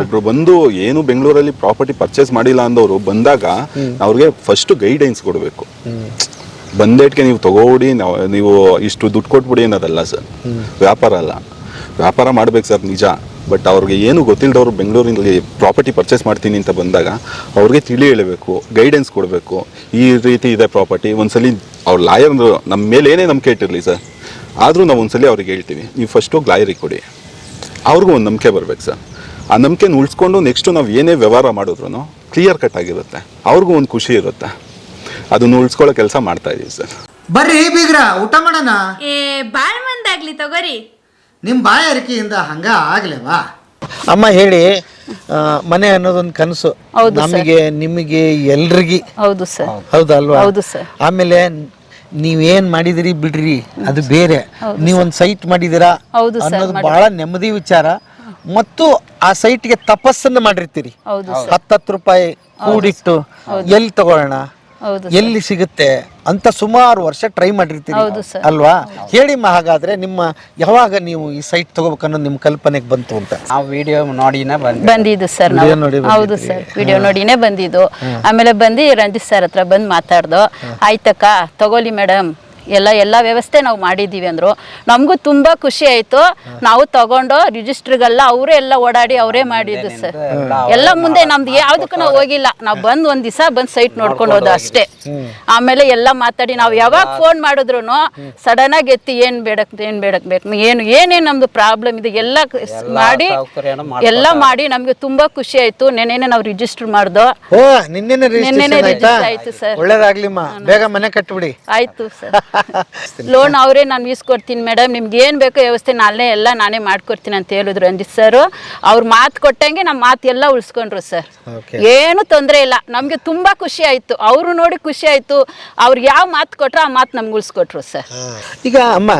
ಒಬ್ರು ಬಂದು ಏನು ಬೆಂಗಳೂರಲ್ಲಿ ಪ್ರಾಪರ್ಟಿ ಪರ್ಚೇಸ್ ಮಾಡಿಲ್ಲ ಅಂದವರು ಬಂದಾಗ ಅವ್ರಿಗೆ ಫಸ್ಟ್ ಗೈಡೆನ್ಸ್ ಕೊಡಬೇಕು. ಬಂದೇಟ್ಗೆ ನೀವು ತಗೋಡಿ ನಾವು ನೀವು ಇಷ್ಟು ದುಡ್ಡು ಕೊಟ್ಬಿಡಿ ಅನ್ನೋದಲ್ಲ ಸರ್. ವ್ಯಾಪಾರ ಅಲ್ಲ. ವ್ಯಾಪಾರ ಮಾಡ್ಬೇಕು ಸರ್ ನಿಜ. ಬಟ್ ಅವ್ರಿಗೆ ಏನು ಗೊತ್ತಿಲ್ಲದವ್ರು ಬೆಂಗಳೂರಿನಲ್ಲಿ ಪ್ರಾಪರ್ಟಿ ಪರ್ಚೇಸ್ ಮಾಡ್ತೀನಿ ಅಂತ ಬಂದಾಗ ಅವ್ರಿಗೆ ತಿಳಿ ಹೇಳಬೇಕು ಗೈಡೆನ್ಸ್ ಕೊಡಬೇಕು. ಈ ರೀತಿ ಇದೆ ಪ್ರಾಪರ್ಟಿ ಒಂದ್ಸಲಿ ಅವ್ರ ಲಾಯರ್ ನಮ್ಮ ಮೇಲೆ ಏನೇ ನಂಬಿಕೆ ಇಟ್ಟಿರಲಿ ಸರ್. ಆದರೂ ನಾವು ಒಂದ್ಸಲಿ ಅವ್ರಿಗೆ ಹೇಳ್ತೀವಿ ನೀವು ಫಸ್ಟ್ ಹೋಗಿ ಲಾಯರಿಗೆ ಕೊಡಿ. ಅವ್ರಿಗೂ ಒಂದು ನಂಬಿಕೆ ಬರ್ಬೇಕು ಸರ್. ಆ ನಂಬಿಕೆನ ಉಳಿಸ್ಕೊಂಡು ನೆಕ್ಸ್ಟು ನಾವು ಏನೇ ವ್ಯವಹಾರ ಮಾಡಿದ್ರು ಕ್ಲಿಯರ್ ಕಟ್ ಆಗಿರುತ್ತೆ. ಅವ್ರಿಗೂ ಒಂದು ಖುಷಿ ಇರುತ್ತೆ. ಅದನ್ನ ಉಳಿಸ್ಕೊಳ್ಳೋ ಕೆಲಸ ಮಾಡ್ತಾ ಇದೀವಿ ಸರ್. ಬರ್ರಿ ಬೀಗ್ರ ಊಟ ಮಾಡೋಣ? ಏ ಬಾಳ್ ಮಂದಾಗ್ಲಿ ತಗೋರಿ. ನಿಮ್ಮ ಬಾಯಾರಿಕೆಯಿಂದ ಹಂಗ ಆಗ್ಲೇವಾ? ಅಮ್ಮ ಹೇಳಿ ಆ, ಮನೆ ಅನ್ನೋದೊಂದು ಕನಸು. ನಮಗೆ ನಿಮಗೆ ಎಲ್ರಿಗಿ. ಹೌದು ಸರ್. ಹೌದಲ್ವಾ? ಹೌದು ಸರ್. ಆಮೇಲೆ ನೀವೇನ್ ಮಾಡಿದಿರಿ ಬಿಡ್ರಿ ಅದು ಬೇರೆ. ನೀವೊಂದ್ ಸೈಟ್ ಮಾಡಿದಿರಾ ಹೌದು ಸರ್, ಅನ್ನೋದು ಬಹಳ ನೆಮ್ಮದಿ ವಿಚಾರ. ಮತ್ತು ಆ ಸೈಟ್ಗೆ ತಪಸ್ಸನ್ನು ಮಾಡಿರ್ತೀರಿ. ಹೌದು ಹತ್ತತ್ತು ರೂಪಾಯಿ ಕೂಡಿಟ್ಟು ಎಲ್ಲಿ ತಗೊಳ್ಳೋಣ? ಹೌದು ಎಲ್ಲಿ ಸಿಗುತ್ತೆ? ಅಂತ ಸುಮಾರು ವರ್ಷ ಟ್ರೈ ಮಾಡಿರ್ತೀರಿ ಹೌದು ಸರ್. ಅಲ್ವಾ? ಹೇಳಿಮ್ಮ ಹಾಗಾದ್ರೆ ನಿಮ್ಮ ಯಾವಾಗ ನೀವು ಈ ಸೈಟ್ ತಗೋಬೇಕನ್ನೋ ನಿಮ್ಮ ಕಲ್ಪನೆಗೆ ಬಂತು ಅಂತ. ಆ ವಿಡಿಯೋ ನೋಡಿನೇ ಬಂದಿದ್ದು ಸರ್ ನೋಡಿ ಹೌದು ಸರ್. ವಿಡಿಯೋ ನೋಡಿನೇ ಬಂದಿದ್ದು. ಆಮೇಲೆ ಬಂದು ರಂಜಿತ್ ಸರ್ ಹತ್ರ ಬಂದು ಮಾತಾಡ್ದು. ಆಯ್ತಕ್ಕ ತಗೋಲಿ ಮೇಡಮ್ ಎಲ್ಲ ಎಲ್ಲ ವ್ಯವಸ್ಥೆ ನಾವು ಮಾಡಿದ್ದೀವಿ ಅಂದರು. ನಮಗೂ ತುಂಬ ಖುಷಿ ಆಯಿತು. ನಾವು ತಗೊಂಡು ರಿಜಿಸ್ಟ್ರಿಗೆಲ್ಲ ಅವರೇ ಎಲ್ಲ ಓಡಾಡಿ ಅವರೇ ಮಾಡಿದ್ದು ಸರ್. ಎಲ್ಲ ಮುಂದೆ ನಮ್ದು ಯಾವುದಕ್ಕೂ ನಾವು ಹೋಗಿಲ್ಲ. ನಾವು ಬಂದು ಒಂದು ದಿವಸ ಬಂದು ಸೈಟ್ ನೋಡ್ಕೊಂಡು ಹೋದ ಅಷ್ಟೇ. ಆಮೇಲೆ ಎಲ್ಲ ಮಾತಾಡಿ ನಾವು ಯಾವಾಗ ಫೋನ್ ಮಾಡಿದ್ರು ಸಡನ್ ಆಗಿ ಎತ್ತಿ ಏನು ಬೇಡಕ್ ಏನು ಬೇಡಕ್ ಬೇಕು ಏನು ಏನೇನು ನಮ್ಮದು ಪ್ರಾಬ್ಲಮ್ ಇದೆ ಎಲ್ಲ ಮಾಡಿ ಎಲ್ಲ ಮಾಡಿ ನಮಗೆ ತುಂಬಾ ಖುಷಿ ಆಯ್ತು. ನೆನೆನೆ ನಾವು ರಿಜಿಸ್ಟರ್ ಮಾಡ್ದೋ. ಓ ನಿನ್ನೆನೆ ನಿನ್ನೆನೆ ರಿಜಿಸ್ಟ್ರೇಷನ್ ಆಯ್ತಾ ಆಯ್ತು ಸರ್. ಒಳ್ಳೇದಾಗ್ಲಿಮ್ಮ ಬೇಗ ಮನೆ ಕಟ್ಬಿಡಿ. ಆಯ್ತು ಸರ್. ಲೋನ್ ಅವರೇ ನಾನು ಈಸ್ಕೊಡ್ತೀನಿ ಮೇಡಮ್ ನಿಮ್ಗೆ ಏನು ಬೇಕೋ ವ್ಯವಸ್ಥೆ ನಾನೇ ಎಲ್ಲ ನಾನೇ ಮಾಡ್ಕೊಡ್ತೀನಿ ಅಂತ ಹೇಳಿದ್ರು ರಂಜಿತ್ ಸರ್. ಅವ್ರ ಮಾತು ಕೊಟ್ಟಂಗೆ ನಮ್ಮ ಮಾತು ಎಲ್ಲ ಉಳಿಸ್ಕೊಂಡ್ರು ಸರ್. ಏನು ತೊಂದರೆ ಇಲ್ಲ. ನಮಗೆ ತುಂಬಾ ಖುಷಿ ಆಯಿತು. ಅವರು ನೋಡಿ ಖುಷಿ ಆಯಿತು. ಅವ್ರು ಯಾವ ಮಾತು ಕೊಟ್ರು ಆ ಮಾತು ನಮ್ಗೆ ಉಳಿಸ್ಕೊಟ್ರು ಸರ್. ಈಗ ಅಮ್ಮ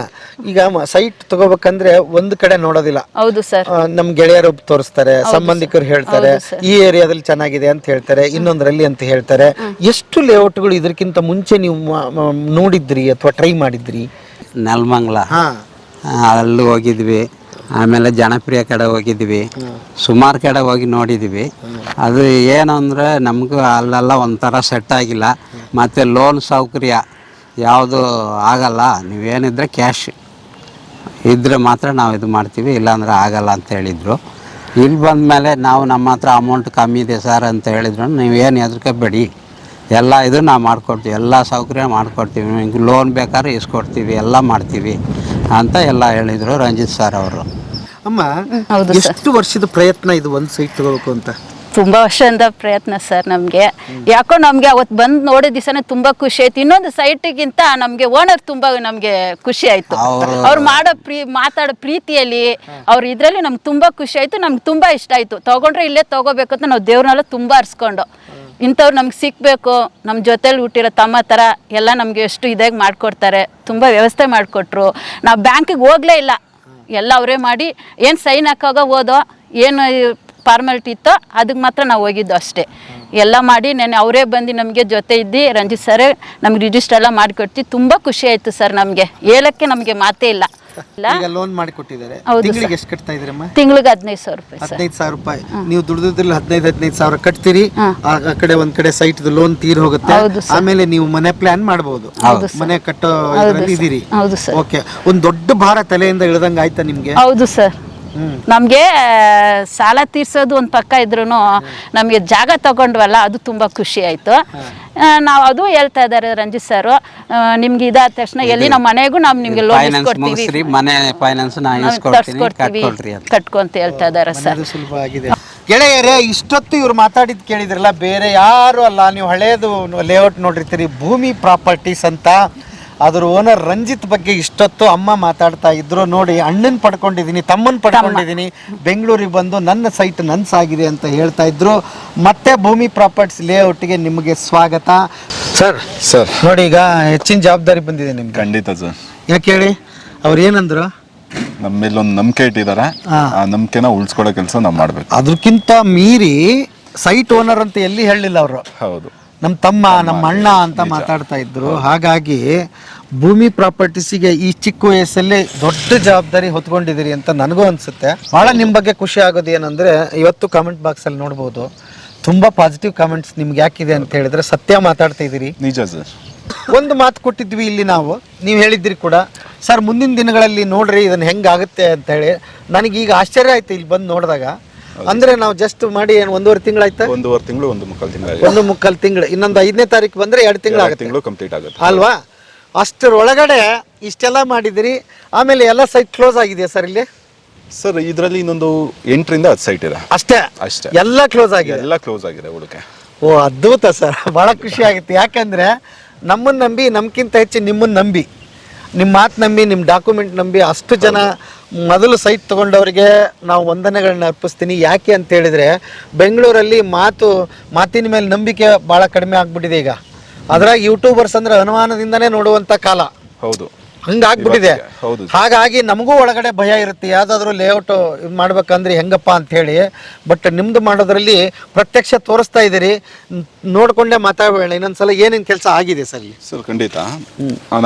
ಈಗ ಸೈಟ್ ತಗೋಬೇಕಂದ್ರೆ ಒಂದು ಕಡೆ ನೋಡೋದಿಲ್ಲ. ಹೌದು ಸರ್. ನಮ್ಮ ನಮ್ ಗೆಳೆಯರು ತೋರಿಸ್ತಾರೆ ಸಂಬಂಧಿಕರು ಹೇಳ್ತಾರೆ ಈ ಏರಿಯಾದಲ್ಲಿ ಚೆನ್ನಾಗಿದೆ ಅಂತ ಹೇಳ್ತಾರೆ ಇನ್ನೊಂದ್ರಲ್ಲಿ ಅಂತ ಹೇಳ್ತಾರೆ. ಎಷ್ಟು ಲೇಔಟ್ಗಳು ಇದಕ್ಕಿಂತ ಮುಂಚೆ ನೀವು ನೋಡಿದ್ರಿ ಅಥವಾ ಟ್ರೈ ಮಾಡಿದ್ರಿ? ನೆಲಮಂಗ್ಲ. ಹಾ. ಅಲ್ಲಿ ಹೋಗಿದ್ವಿ. ಆಮೇಲೆ ಜನಪ್ರಿಯ ಕಡೆ ಹೋಗಿದ್ವಿ. ಸುಮಾರು ಕಡೆ ಹೋಗಿ ನೋಡಿದ್ವಿ. ಅದು ಏನು ಅಂದರೆ ನಮಗೂ ಅಲ್ಲೆಲ್ಲ ಒಂಥರ ಸೆಟ್ ಆಗಿಲ್ಲ. ಮತ್ತು ಲೋನ್ ಸೌಕರ್ಯ ಯಾವುದು ಆಗಲ್ಲ. ನೀವೇನಿದ್ರೆ ಕ್ಯಾಶ್ ಇದ್ದರೆ ಮಾತ್ರ ನಾವು ಇದು ಮಾಡ್ತೀವಿ ಇಲ್ಲಾಂದ್ರೆ ಆಗಲ್ಲ ಅಂತ ಹೇಳಿದರು. ಇಲ್ಲಿ ಬಂದಮೇಲೆ ನಾವು ನಮ್ಮ ಹತ್ರ ಅಮೌಂಟ್ ಕಮ್ಮಿ ಇದೆ ಸರ್ ಅಂತ ಹೇಳಿದ್ರು. ನೀವೇನು ಹೆದರ್ಕೋಬೇಡಿ ಎಲ್ಲ ಇದು ನಾವು ಮಾಡಿಕೊಡ್ತೀವಿ. ಎಲ್ಲ ಸೌಕರ್ಯ ಮಾಡಿಕೊಡ್ತೀವಿ. ನಿಮ್ಗೆ ಲೋನ್ ಬೇಕಾದ್ರೆ ಇಸ್ಕೊಡ್ತೀವಿ. ಎಲ್ಲ ಮಾಡ್ತೀವಿ ಅಂತ ಎಲ್ಲ ಹೇಳಿದರು ರಂಜಿತ್ ಸರ್ ಅವರು. ಅಮ್ಮ. ಎಷ್ಟು ವರ್ಷದ ಪ್ರಯತ್ನ ಇದು ಒಂದು ಸೈಟ್ ತಗೋಬೇಕು ಅಂತ? ತುಂಬ ವರ್ಷದಿಂದ ಪ್ರಯತ್ನ ಸರ್ ನಮಗೆ. ಯಾಕೋ ನಮಗೆ ಅವತ್ತು ಬಂದು ನೋಡಿದ ದಿವಸನೇ ತುಂಬ ಖುಷಿ ಆಯ್ತು. ಇನ್ನೊಂದು ಸೈಟಿಗಿಂತ ನಮಗೆ ಓನರ್ ತುಂಬ ನಮಗೆ ಖುಷಿ ಆಯ್ತು. ಅವ್ರು- ಅವ್ರು ಮಾಡೋ ಪ್ರೀ ಮಾತಾಡೋ ಪ್ರೀತಿಯಲ್ಲಿ ಅವ್ರು ಇದರಲ್ಲಿ ನಮ್ಗೆ ತುಂಬ ಖುಷಿ ಆಯ್ತು. ನಮ್ಗೆ ತುಂಬ ಇಷ್ಟ ಆಯಿತು. ತೊಗೊಂಡ್ರೆ ಇಲ್ಲೇ ತಗೋಬೇಕಂತ ನಾವು ದೇವ್ರನ್ನೆಲ್ಲ ತುಂಬ ಅರ್ಸ್ಕೊಂಡು. ಇಂಥವ್ರು ನಮ್ಗೆ ಸಿಕ್ಕಬೇಕು ನಮ್ಮ ಜೊತೆಲಿ ಹುಟ್ಟಿರೋ ತಮ್ಮ ಥರ ಎಲ್ಲ ನಮಗೆ ಎಷ್ಟು ಇದಾಗಿ ಮಾಡಿಕೊಡ್ತಾರೆ, ತುಂಬ ವ್ಯವಸ್ಥೆ ಮಾಡಿಕೊಟ್ರು. ನಾವು ಬ್ಯಾಂಕಿಗೆ ಹೋಗಲೇ ಇಲ್ಲ. ಎಲ್ಲ ಅವರೇ ಮಾಡಿ ಏನು ಸೈನ್ ಹಾಕಾಗ ಹೋದೋ, ಏನು ಫಾರ್ಮಾಲಿಟಿ ಇತ್ತೋ ಅದಕ್ಕೆ ಮಾತ್ರ ನಾವು ಹೋಗಿದ್ದು ಅಷ್ಟೇ. ಎಲ್ಲ ಮಾಡಿ ನೆನೆ ಅವರೇ ಬಂದು ನಮಗೆ ಜೊತೆ ಇದ್ದು, ರಂಜಿತ್ ಸರ್ ನಮ್ಗೆ ರಿಜಿಸ್ಟರ್ ಎಲ್ಲ ಮಾಡಿಕೊಡ್ತಿ. ತುಂಬ ಖುಷಿ ಆಯಿತು ಸರ್ ನಮಗೆ. ಹೇಳೋಕ್ಕೆ ನಮಗೆ ಮಾತೇ ಇಲ್ಲ. ಈಗ ಲೋನ್ ಮಾಡಿ ಕೊಟ್ಟಿದ್ದಾರೆ ತಿಂಗಳಿಗೆ. ಎಷ್ಟು ಕಟ್ತಾ ಇದ್ರಮ್ಮ ತಿಂಗಳಿಗೆ ಹದಿನೈದು ಸಾವಿರ ರೂಪಾಯಿ ಸರ್. ಹದಿನೈದು ಸಾವಿರ ರೂಪಾಯಿ. ನೀವು ದುಡಿದ್ರಲ್ಲಿ ಹದಿನೈದು ಹದಿನೈದು ಸಾವಿರ ಕಟ್ತೀರಿ. ಆ ಆ ಕಡೆ ಒಂದ್ ಕಡೆ ಸೈಟ್ ಲೋನ್ ತೀರ್ ಹೋಗುತ್ತೆ. ಹೌದು ಆಮೇಲೆ ನೀವು ಮನೆ ಪ್ಲಾನ್ ಮಾಡಬಹುದು ಮನೆ ಕಟ್ಟೋ ಇದ್ರಲ್ಲಿ ಇದೀರಿ ಹೌದು ಸರ್. ಓಕೆ ಒಂದ್ ದೊಡ್ಡ ಭಾರ ತಲೆಯಿಂದ ಇಳ್ದಂಗ ಆಯ್ತಾ ನಿಮ್ಗೆ? ಹೌದು ಸರ್. ನಮಗೆ ಸಾಲ ತೀರ್ಸೋದು ಒಂದು ಪಕ್ಕ ಇದ್ರೂ ನಮಗೆ ಜಾಗ ತಗೊಂಡ್ವಲ್ಲ ಅದು ತುಂಬ ಖುಷಿ ಆಯಿತು. ನಾವು ಅದು ಹೇಳ್ತಾ ಇದ್ದಾರೆ ರಂಜಿತ್ ಸರ್. ನಿಮ್ಗೆ ಇದಾದ ತಕ್ಷಣ ಎಲ್ಲಿ ನಮ್ಮ ಮನೆಗೂ ನಾವು ನಿಮಗೆ ಲೋನ್ ಫೈನಾನ್ಸ್ ಇಸ್ಕೊಡ್ತೀವಿ. ಮನೆ ಫೈನಾನ್ಸ್ ತರ್ಸ್ಕೊಡ್ತೀವಿ. ಕಟ್ಕೊಳ್ರಿ ಅಂತ. ಕಟ್ಕೊಂತ ಹೇಳ್ತಾ ಇದ್ದಾರೆ ಸರ್. ಗೆಳೆಯರೇ ಇಷ್ಟೊತ್ತು ಇವ್ರು ಮಾತಾಡಿದ್ ಕೇಳಿದ್ರಲ್ಲ ಬೇರೆ ಯಾರು ಅಲ್ಲ ನೀವು ಹಳೇದು ಲೇಔಟ್ ನೋಡಿರ್ತೀರಿ ಭೂಮಿ ಪ್ರಾಪರ್ಟೀಸ್ ಅಂತ. ಅದ್ರ ಓನರ್ ರಂಜಿತ್ ಬಗ್ಗೆ ಇಷ್ಟೊತ್ತು ಅಮ್ಮ ಮಾತಾಡ್ತಾ ಇದ್ರು. ನೋಡಿ ಅಣ್ಣನ್ ಪಡ್ಕೊಂಡಿದ್ದೀನಿ ತಮ್ಮನ್ ಪಡ್ಕೊಂಡಿದ್ದೀನಿ ಬೆಂಗಳೂರಿಗೆ ಬಂದು ನನ್ನ ಸೈಟ್ ನನ್ಸಾಗಿದೆ ಅಂತ ಹೇಳ್ತಾ ಇದ್ರು. ಮತ್ತೆ ಭೂಮಿ ಪ್ರಾಪರ್ಟೀಸ್ ಲೇಔಟ್ಗೆ ನಿಮಗೆ ಸ್ವಾಗತ. Sir sir. ನೋಡಿ ಈಗ ಹೆಚ್ಚಿನ ಜವಾಬ್ದಾರಿ ಬಂದಿದೆ ನಿಮ್ಗೆ. ಖಂಡಿತ ಸರ್. ಯಾಕೆ ಹೇಳಿ? ಅವ್ರು ಏನಂದ್ರು? ನಮ್ಮ ಮೇಲೆ ಒಂದು ನಂಬಿಕೆ ಇಟ್ಟಿದ್ದಾರೆ. ಆ ನಂಬಿಕೆನ ಉಳಿಸ್ಕೊಳ್ಳೋ ಕೆಲಸ ನಾವು ಮಾಡಬೇಕು. ಅದಕ್ಕಿಂತ ಮೀರಿ ಸೈಟ್ ಓನರ್ ಅಂತ ಎಲ್ಲಿ ಹೇಳಲಿಲ್ಲ ಅವರು? ಹೌದು. ನಮ್ಮ ತಮ್ಮ ನಮ್ಮ ಅಣ್ಣ ಅಂತ ಮಾತಾಡ್ತಾ ಇದ್ರು. ಹಾಗಾಗಿ ಭೂಮಿ ಪ್ರಾಪರ್ಟೀಸಿಗೆ ಈ ಚಿಕ್ಕ ವಯಸ್ಸಲ್ಲಿ ದೊಡ್ಡ ಜವಾಬ್ದಾರಿ ಹೊತ್ಕೊಂಡಿದ್ದೀರಿ ಅಂತ ನನಗೂ ಅನ್ಸುತ್ತೆ. ಭಾಳ ನಿಮ್ಮ ಬಗ್ಗೆ ಖುಷಿ ಆಗೋದು ಏನಂದರೆ ಇವತ್ತು ಕಾಮೆಂಟ್ ಬಾಕ್ಸಲ್ಲಿ ನೋಡ್ಬೋದು. ತುಂಬ ಪಾಸಿಟಿವ್ ಕಾಮೆಂಟ್ಸ್ ನಿಮ್ಗೆ ಯಾಕಿದೆ ಅಂತ ಹೇಳಿದ್ರೆ ಸತ್ಯ ಮಾತಾಡ್ತಾ ಇದ್ದೀರಿ. ನಿಜ ಸರ್. ಒಂದು ಮಾತು ಕೊಟ್ಟಿದ್ವಿ ಇಲ್ಲಿ ನಾವು. ನೀವು ಹೇಳಿದ್ರಿ ಕೂಡ. ಸರ್ ಮುಂದಿನ ದಿನಗಳಲ್ಲಿ ನೋಡ್ರಿ ಇದನ್ನು ಹೆಂಗಾಗುತ್ತೆ ಅಂತ ಹೇಳಿ. ನನಗೀಗ ಆಶ್ಚರ್ಯ ಆಯ್ತು ಇಲ್ಲಿ ಬಂದು ನೋಡಿದಾಗ. ಅಂದ್ರೆ ನಾವು ಜಸ್ಟ್ ಮಾಡಿ ಏನು ಒಂದೂವರೆ ತಿಂಗಳಾಯ್ತಾ? ಒಂದೂವರೆ ತಿಂಗಳು ಒಂದು ಮುಕ್ಕಾಲು ತಿಂಗಳು ಒಂದು ಮುಕ್ಕಾಲು ತಿಂಗಳು. ಇನ್ನೊಂದು ಐದನೇ ತಾರೀಕು ಬಂದ್ರೆ ಎರಡು ತಿಂಗಳಾಗುತ್ತೆ. ತಿಂಗಳು ಕಂಪ್ಲೀಟ್ ಆಗುತ್ತೆ. ಅಲ್ವಾ? ಅಷ್ಟರೊಳಗಡೆ ಇಷ್ಟೆಲ್ಲ ಮಾಡಿದಿರಿ. ಆಮೇಲೆ ಎಲ್ಲ ಸೈಟ್ ಕ್ಲೋಸ್ ಆಗಿದೆ ಸರ್ ಇಲ್ಲಿ? ಸರ್ ಇದರಲ್ಲಿ ಇನ್ನೊಂದು ಎಂಟರಿಂದ ಹತ್ತು ಸೈಟ್ ಇದೆ. ಅಷ್ಟೇ? ಅಷ್ಟೇ. ಎಲ್ಲ ಕ್ಲೋಸ್ ಆಗಿದೆ? ಎಲ್ಲ ಕ್ಲೋಸ್ ಆಗಿದೆ ಹುಡುಕೆ ಓ ಅದ್ಭುತ ಸರ್. ಭಾಳ ಖುಷಿ ಆಗುತ್ತೆ. ಯಾಕಂದ್ರೆ ನಮ್ಮನ್ನ ನಂಬಿ ನಮ್ಗಿಂತ ಹೆಚ್ಚು ನಿಮ್ಮನ್ನ ನಂಬಿ. ನಿಮ್ಮ ಮಾತು ನಂಬಿ ನಿಮ್ಮ ಡಾಕ್ಯುಮೆಂಟ್ ನಂಬಿ ಅಷ್ಟು ಜನ ಮೊದಲು ಸೈಟ್ ತಗೊಂಡವರಿಗೆ ನಾವು ವಂದನೆಗಳನ್ನ ಅರ್ಪಿಸ್ತೀನಿ. ಯಾಕೆ ಅಂತ ಹೇಳಿದರೆ ಬೆಂಗಳೂರಲ್ಲಿ ಮಾತು, ಮಾತಿನ ಮೇಲೆ ನಂಬಿಕೆ ಭಾಳ ಕಡಿಮೆ ಆಗಿಬಿಟ್ಟಿದೆ ಈಗ. ಅದ್ರಾಗ ಯೂಟ್ಯೂಬರ್ಸ್ ಅಂದ್ರೆ ಅನುಮಾನದಿಂದನೇ ನೋಡುವಂಥ ಕಾಲ. ಹೌದು. ಹಂಗಾಗ್ಬಿಟ್ಟಿದೆ. ಹಾಗಾಗಿ ನಮಗೂ ಒಳಗಡೆ ಭಯ ಇರುತ್ತೆ. ಯಾವ್ದಾದ್ರು ಲೇಔಟ್ ಮಾಡ್ಬೇಕಂದ್ರೆ ಹೆಂಗಪ್ಪ ಅಂತ ಹೇಳಿ ಬಟ್ ನಿಮ್ದು ಮಾಡೋದ್ರಲ್ಲಿ ಪ್ರತ್ಯಕ್ಷ ತೋರಿಸ್ತಾ ಇದ್ದೀರಿ. ನೋಡ್ಕೊಂಡೆ ಮಾತಾಡಬೇಡ. ಇನ್ನೊಂದ್ಸಲ ಏನೇನು ಕೆಲಸ ಆಗಿದೆ ಸರ್ ಸರ್ ಖಂಡಿತ.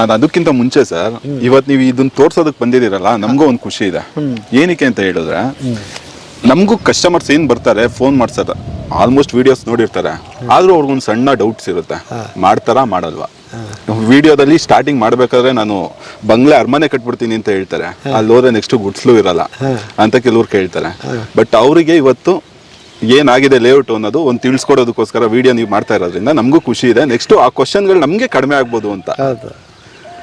ನಾನು ಅದಕ್ಕಿಂತ ಮುಂಚೆ ಸರ್ ಇವತ್ತು ನೀವು ಇದನ್ನ ತೋರ್ಸೋದಕ್ಕೆ ಬಂದಿದ್ದೀರಲ್ಲ ನಮಗೂ ಒಂದು ಖುಷಿ ಇದೆ. ಏನಕ್ಕೆ ಅಂತ ಹೇಳಿದ್ರೆ ನಮಗೂ ಕಸ್ಟಮರ್ಸ್ ಏನ್ ಬರ್ತಾರೆ ಫೋನ್ ಮಾಡ್ತಾರೆ ಆಲ್ಮೋಸ್ಟ್ ವಿಡಿಯೋಸ್ ನೋಡಿರ್ತಾರೆ. ಆದ್ರೂ ಅವ್ರಿಗೊಂದು ಸಣ್ಣ ಡೌಟ್ಸ್ ಇರುತ್ತೆ. ಮಾಡ್ತಾರಾ ಮಾಡಲ್ವಾ? ವಿಡಿಯೋದಲ್ಲಿ ಸ್ಟಾರ್ಟಿಂಗ್ ಮಾಡ್ಬೇಕಾದ್ರೆ ನಾನು ಬಂಗ್ಲೆ ಅರಮನೆ ಕಟ್ಬಿಡ್ತೀನಿ ಅಂತ ಹೇಳ್ತಾರೆ. ಅಲ್ಲಿ ಹೋದ್ರೆ ನೆಕ್ಸ್ಟ್ ಗುಡ್ಸ್ಲು ಇರಲ್ಲ ಅಂತ ಕೆಲವ್ರು ಕೇಳ್ತಾರೆ. ಬಟ್ ಅವರಿಗೆ ಇವತ್ತು ಏನಾಗಿದೆ ಲೇಔಟ್ ಅನ್ನೋದು ಒಂದು ತಿಳಿಸ್ಕೊಡೋದಕ್ಕೋಸ್ಕರ ವಿಡಿಯೋ ನೀವು ಮಾಡ್ತಾ ಇರೋದ್ರಿಂದ ನಮಗೂ ಖುಷಿ ಇದೆ. ನೆಕ್ಸ್ಟ್ ಆ ಕ್ವಶನ್ಗಳು ನಮಗೆ ಕಡಿಮೆ ಆಗ್ಬೋದು ಅಂತ.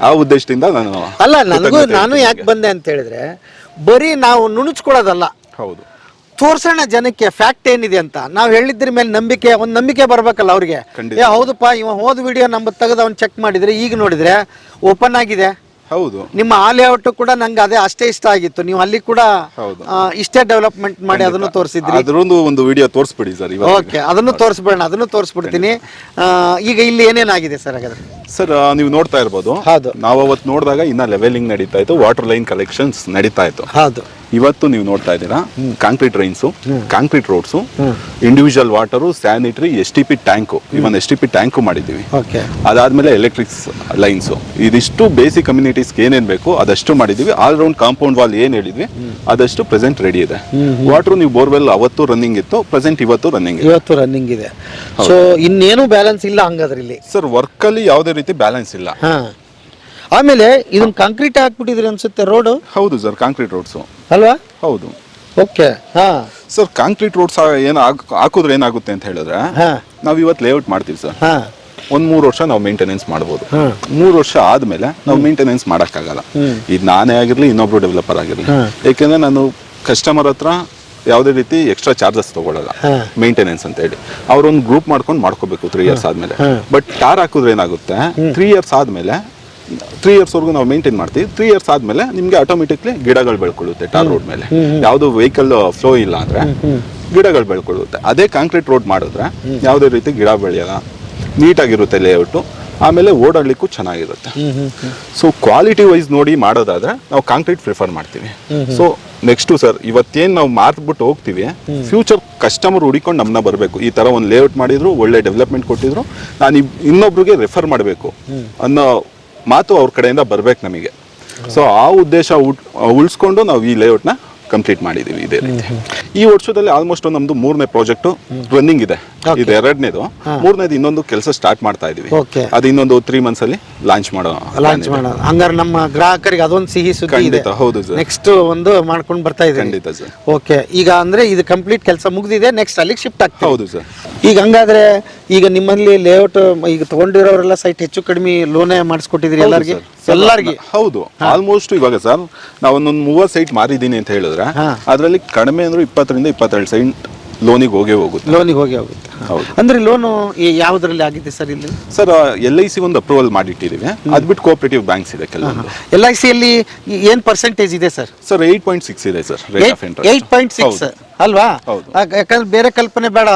ಆ ಉದ್ದೇಶದಿಂದ ನಾನು ಅಲ್ಲ ನನಗೂ ನಾನು ಯಾಕೆ ಬಂದೆ ಅಂತ ಹೇಳಿದ್ರೆ ಬರೀ ನಾವು ನುಣುಚ್ಕೊಳ್ಳೋದಲ್ಲ. ಹೌದು. ತೋರ್ಸೋಣ ಜನಕ್ಕೆ ಫ್ಯಾಕ್ಟ್ ಏನಿದೆ ಅಂತ. ನಾವು ಹೇಳಿದ್ರ ಮೇಲೆ ನಂಬಿಕೆ ಒಂದು ನಂಬಿಕೆ ಬರಬೇಕಲ್ಲ ಅವ್ರಿಗೆ. ಖಂಡಿತ. ಏ ಹೌದಪ್ಪ ಇವ ಹೋದ ವಿಡಿಯೋ ನಮ್ಮ ತೆಗೆದು ಅವ್ನು ಚೆಕ್ ಮಾಡಿದ್ರೆ ಈಗ ನೋಡಿದ್ರೆ ಓಪನ್ ಆಗಿದೆ. ಹೌದು. ನಿಮ್ಮ ಆ ಲೇಔಟ್ ಕೂಡ ನಂಗೆ ಅದೇ ಅಷ್ಟೇ ಇಷ್ಟ ಆಗಿತ್ತು. ನೀವು ಅಲ್ಲಿ ಕೂಡ ಹೌದು. ಆ, ಇಷ್ಟೇ ಡೆವಲಪ್ಮೆಂಟ್ ಮಾಡಿ ಅದನ್ನು ತೋರಿಸಿದ್ರಿ. ಅದರೊಂದು ಒಂದು ವಿಡಿಯೋ ತೋರಿಸ್ಬಿಡಿ ಸರ್ ಓಕೆ ಅದನ್ನು ತೋರಿಸ್ಬಿಡೋಣ ಅದನ್ನು ತೋರಿಸ್ಬಿಡ್ತೀನಿ. ಆ, ಈಗ ಇಲ್ಲಿ ಏನೇನಾಗಿದೆ ಸರ್ ಹಾಗಾದ್ರೆ? ಸರ್ ನೀವು ನೋಡ್ತಾ ಇರ್ಬೋದು. ಹೌದು. ನಾವು ಅವತ್ತು ನೋಡಿದಾಗ ಇನ್ನ ಲೆವೆಲಿಂಗ್ ನಡೀತಾ ಇತ್ತು ವಾಟರ್ ಲೈನ್ ಕಲೆಕ್ಷನ್ಸ್ ನಡೀತಾ ಇತ್ತು. ಹೌದು. ಇವತ್ತು ನೀವು ನೋಡ್ತಾ ಇದ್ದೀರಾ concrete drains concrete roads individual water sanitary S T P tank even S T P tank ಮಾಡಿದ್ದೀವಿ. ಓಕೆ ಅದಾದ್ಮೇಲೆ ಎಲೆಕ್ಟ್ರಿಕ್ಸ್ ಲೈನ್ಸು ಇದಿಷ್ಟು ಬೇಸಿಕ್ ಕಮ್ಯುನಿಟೀಸ್ಗೆ ಏನೇನು ಬೇಕು ಅದಷ್ಟು ಮಾಡಿದ್ದೀವಿ. ಆಲ್ ರೌಂಡ್ ಕಾಂಪೌಂಡ್ ವಾಲ್ ಏನು ಹೇಳಿದ್ವಿ ಅದಷ್ಟು ಪ್ರೆಸೆಂಟ್ ರೆಡಿ ಇದೆ. ವಾಟರ್ ನೀವು ಬೋರ್ವೆಲ್ ಅವತ್ತು ರನ್ನಿಂಗ್ ಇತ್ತು ಪ್ರೆಸೆಂಟ್ ಇವತ್ತು ರನ್ನಿಂಗ್ ಇವತ್ತು ರನ್ನಿಂಗ್ ಇದೆ. ಸೊ ಇನ್ನೇನು ಬ್ಯಾಲೆನ್ಸ್ ಇಲ್ಲ ಹಂಗಾದ್ರೆ ಇಲ್ಲಿ? ಸರ್ ವರ್ಕಲ್ಲಿ ಯಾವುದೇ ರೀತಿ ಬ್ಯಾಲೆನ್ಸ್ ಇಲ್ಲ. ಆಮೇಲೆ ಇದನ್ನ ಕಾಂಕ್ರೀಟ್ ಹಾಕ್ಬಿಟ್ಟಿದ್ರಿ ಅನ್ಸುತ್ತೆ ರೋಡು ಹೌದು ಸರ್ ಕಾಂಕ್ರೀಟ್ ರೋಡ್ಸು ಅಲ್ವಾ? ಹೌದು. ಓಕೆ ಹಾ. ಸರ್ ಕಾಂಕ್ರೀಟ್ ರೋಡ್ಸ್ ಏನು ಹಾಕಿದ್ರೆ ಏನಾಗುತ್ತೆ ಅಂತ ಹೇಳಿದ್ರೆ ಹಾ. ನಾವು ಇವತ್ತು ಲೇಔಟ್ ಮಾಡ್ತೀವಿ ಸರ್ ಹಾ. ಒಂದ್ ಮೂರು ವರ್ಷ ನಾವು ಮೇಂಟೆನೆನ್ಸ್ ಮಾಡ್ಬೋದು. ಮೂರು ವರ್ಷ ಆದ್ಮೇಲೆ ನಾವು ಮೇಂಟೆನೆನ್ಸ್ ಮಾಡೋಕ್ಕಾಗಲ್ಲ. ಇದು ನಾನೇ ಆಗಿರ್ಲಿ ಇನ್ನೊಬ್ರು ಡೆವಲಪರ್ ಆಗಿರ್ಲಿ. ಯಾಕೆಂದ್ರೆ ನಾನು ಕಸ್ಟಮರ್ ಹತ್ರ ಯಾವುದೇ ರೀತಿ ಎಕ್ಸ್ಟ್ರಾ ಚಾರ್ಜಸ್ ತಗೊಳ್ಳಲ್ಲ ಮೇಂಟೆನೆನ್ಸ್ ಅಂತ ಹೇಳಿ. ಅವ್ರೊಂದು ಗ್ರೂಪ್ ಮಾಡ್ಕೊಂಡು ಮಾಡ್ಕೋಬೇಕು ತ್ರೀ ಇಯರ್ಸ್ ಆದ್ಮೇಲೆ. ಬಟ್ ಟಾರ್ ಹಾಕಿದ್ರೆ ಏನಾಗುತ್ತೆ ತ್ರೀ ಇಯರ್ಸ್ ಆದ್ಮೇಲೆ ತ್ರೀ ಇಯರ್ಸ್ವರೆಗೂ ನಾವು ಮೇಂಟೈನ್ ಮಾಡ್ತೀವಿ. ತ್ರೀ ಇಯರ್ಸ್ ಆದ್ಮೇಲೆ ನಿಮಗೆ ಆಟೋಮೆಟಿಕ್ಲಿ ಗಿಡಗಳು ಬೆಳ್ಕೊಳ್ಳುತ್ತೆ ಟಾರ್ ರೋಡ್ ಮೇಲೆ. ಯಾವುದು ವೆಹಿಕಲ್ ಫ್ಲೋ ಇಲ್ಲ ಅಂದ್ರೆ ಗಿಡಗಳು ಬೆಳ್ಕೊಳ್ಳುತ್ತೆ. ಅದೇ ಕಾಂಕ್ರೀಟ್ ರೋಡ್ ಮಾಡಿದ್ರೆ ಯಾವುದೇ ರೀತಿ ಗಿಡ ಬೆಳೆಯಲ್ಲ ನೀಟಾಗಿರುತ್ತೆ ಲೇಔಟು ಆಮೇಲೆ ಓಡಾಡ್ಲಿಕ್ಕೂ ಚೆನ್ನಾಗಿರುತ್ತೆ. ಸೊ ಕ್ವಾಲಿಟಿ ವೈಸ್ ನೋಡಿ ಮಾಡೋದಾದ್ರೆ ನಾವು ಕಾಂಕ್ರೀಟ್ ಪ್ರಿಫರ್ ಮಾಡ್ತೀವಿ. ಸೊ ನೆಕ್ಸ್ಟು ಸರ್ ಇವತ್ತೇನು ನಾವು ಮಾರ್ಬಿಟ್ಟು ಹೋಗ್ತೀವಿ ಫ್ಯೂಚರ್ ಕಸ್ಟಮರ್ ಹುಡಿಕೊಂಡು ನಮ್ಮನ್ನ ಬರಬೇಕು. ಈ ಥರ ಒಂದು ಲೇಔಟ್ ಮಾಡಿದ್ರು ಒಳ್ಳೆ ಡೆವಲಪ್ಮೆಂಟ್ ಕೊಟ್ಟಿದ್ರು ನಾನು ಇನ್ನೊಬ್ರಿಗೆ ರೆಫರ್ ಮಾಡಬೇಕು ಅನ್ನೋ ಮಾತು ಅವ್ರ ಕಡೆಯಿಂದ ಬರ್ಬೇಕು ನಮಗೆ. ಸೊ ಆ ಉದ್ದೇಶ ಉಳಿಸ್ಕೊಂಡು ನಾವು ಈ ಲೇಔಟ್ನ ಕಂಪ್ಲೀಟ್ ಮಾಡಿದೀವಿ ಇದೇ ರೀತಿ. ಈ ವರ್ಷದಲ್ಲಿ ಆಲ್ಮೋಸ್ಟ್ ನಮ್ದು ಮೂರನೇ ಪ್ರಾಜೆಕ್ಟ್ ರನ್ನಿಂಗ್ ಇದೆ. ಇದು ಎರಡನೇದು. ಮೂರನೇದು ಇನ್ನೊಂದು ಕೆಲಸ ಸ್ಟಾರ್ಟ್ ಮಾಡ್ತಾ ಇದೀವಿ. ಅದು ಇನ್ನೊಂದು ತ್ರೀ ಮಂತ್ಸ್ ಅಲ್ಲಿ ಲಾಂಚ್ ಮಾಡೋ ಲಾಂಚ್ ಮಾಡೋ. ಹಂಗಾರೆ ನಮ್ಮ ಗ್ರಾಹಕರಿಗೆ ಅದೊಂದು ಸಿಹಿ ಸುದ್ದಿ ಇದೆ. ಖಂಡಿತ ಹೌದು ಸರ್ ನೆಕ್ಸ್ಟ್ ಒಂದು ಮಾಡ್ಕೊಂಡು ಬರ್ತಾ ಇದೆ ಖಂಡಿತ ಸರ್ ಓಕೆ ಈಗ ಅಂದ್ರೆ ಇದು ಕಂಪ್ಲೀಟ್ ಕೆಲಸ ಮುಗಿದಿದೆ. ನೆಕ್ಸ್ಟ್ ಅಲ್ಲಿಗೆ ಶಿಫ್ಟ್ ಆಗ್ತಾ ಹೌದು ಸರ್ ಈಗ ಹಂಗಾದ್ರೆ ಈಗ ನಿಮ್ಮಲ್ಲಿ ಲೇಔಟ್ ಈಗ ತಗೊಂಡಿರೋರೆಲ್ಲ ಸೈಟ್ ಹೆಚ್ಚು ಕಡಿಮೆ ಲೋನೇ ಮಾಡಿಸ್ಕೊಟ್ಟಿದ್ರಿ ಎಲ್ಲರಿಗೆ? ಎಲ್ಲರಿಗೆ? ಹೌದು. ಆಲ್ಮೋಸ್ಟ್ ಇವಾಗ ಸರ್ ನಾವು ಒಂದೊಂದು ಮೂವತ್ತು ಸೈಟ್ ಮಾರಿದ್ದೀನಿ ಅಂತ ಹೇಳಿದ್ರೆ ಅದರಲ್ಲಿ ಕಡಿಮೆ ಅಂದ್ರೆ ಇಪ್ಪತ್ತರಿಂದ ಇಪ್ಪತ್ತೆರಡು ಸೈಟ್ ಲೋನಿಗೆ ಹೋಗೇ ಹೋಗುತ್ತೆ. ಲೋನಿಗೆ ಹೋಗಿ ಹೋಗುತ್ತೆ. ಹೌದು. ಅಂದ್ರೆ ಲೋನು ಯಾವುದ್ರಲ್ಲಿ ಆಗಿದೆ ಸರ್ ಇಲ್ಲಿ? ಸರ್ ಎಲ್ ಐ ಸಿ ಒಂದು ಅಪ್ರೂವಲ್ ಮಾಡಿಟ್ಟಿದ್ದೀವಿ. ಅದು ಬಿಟ್ಟು ಕೋಆಪರೇಟಿವ್ ಬ್ಯಾಂಕ್ಸ್ ಇದೆ ಕೆಲವೊಂದು. ಎಲ್ ಐ ಸಿಯಲ್ಲಿ ಏನು ಪರ್ಸೆಂಟೇಜ್ ಇದೆ sir? Sir eight point six ಇದೆ sir rate of interest eight point six ಅಲ್ವಾ? ಹೌದು. ಯಾಕಂದ್ರೆ ಬೇರೆ ಕಲ್ಪನೆ ಬೇಡ.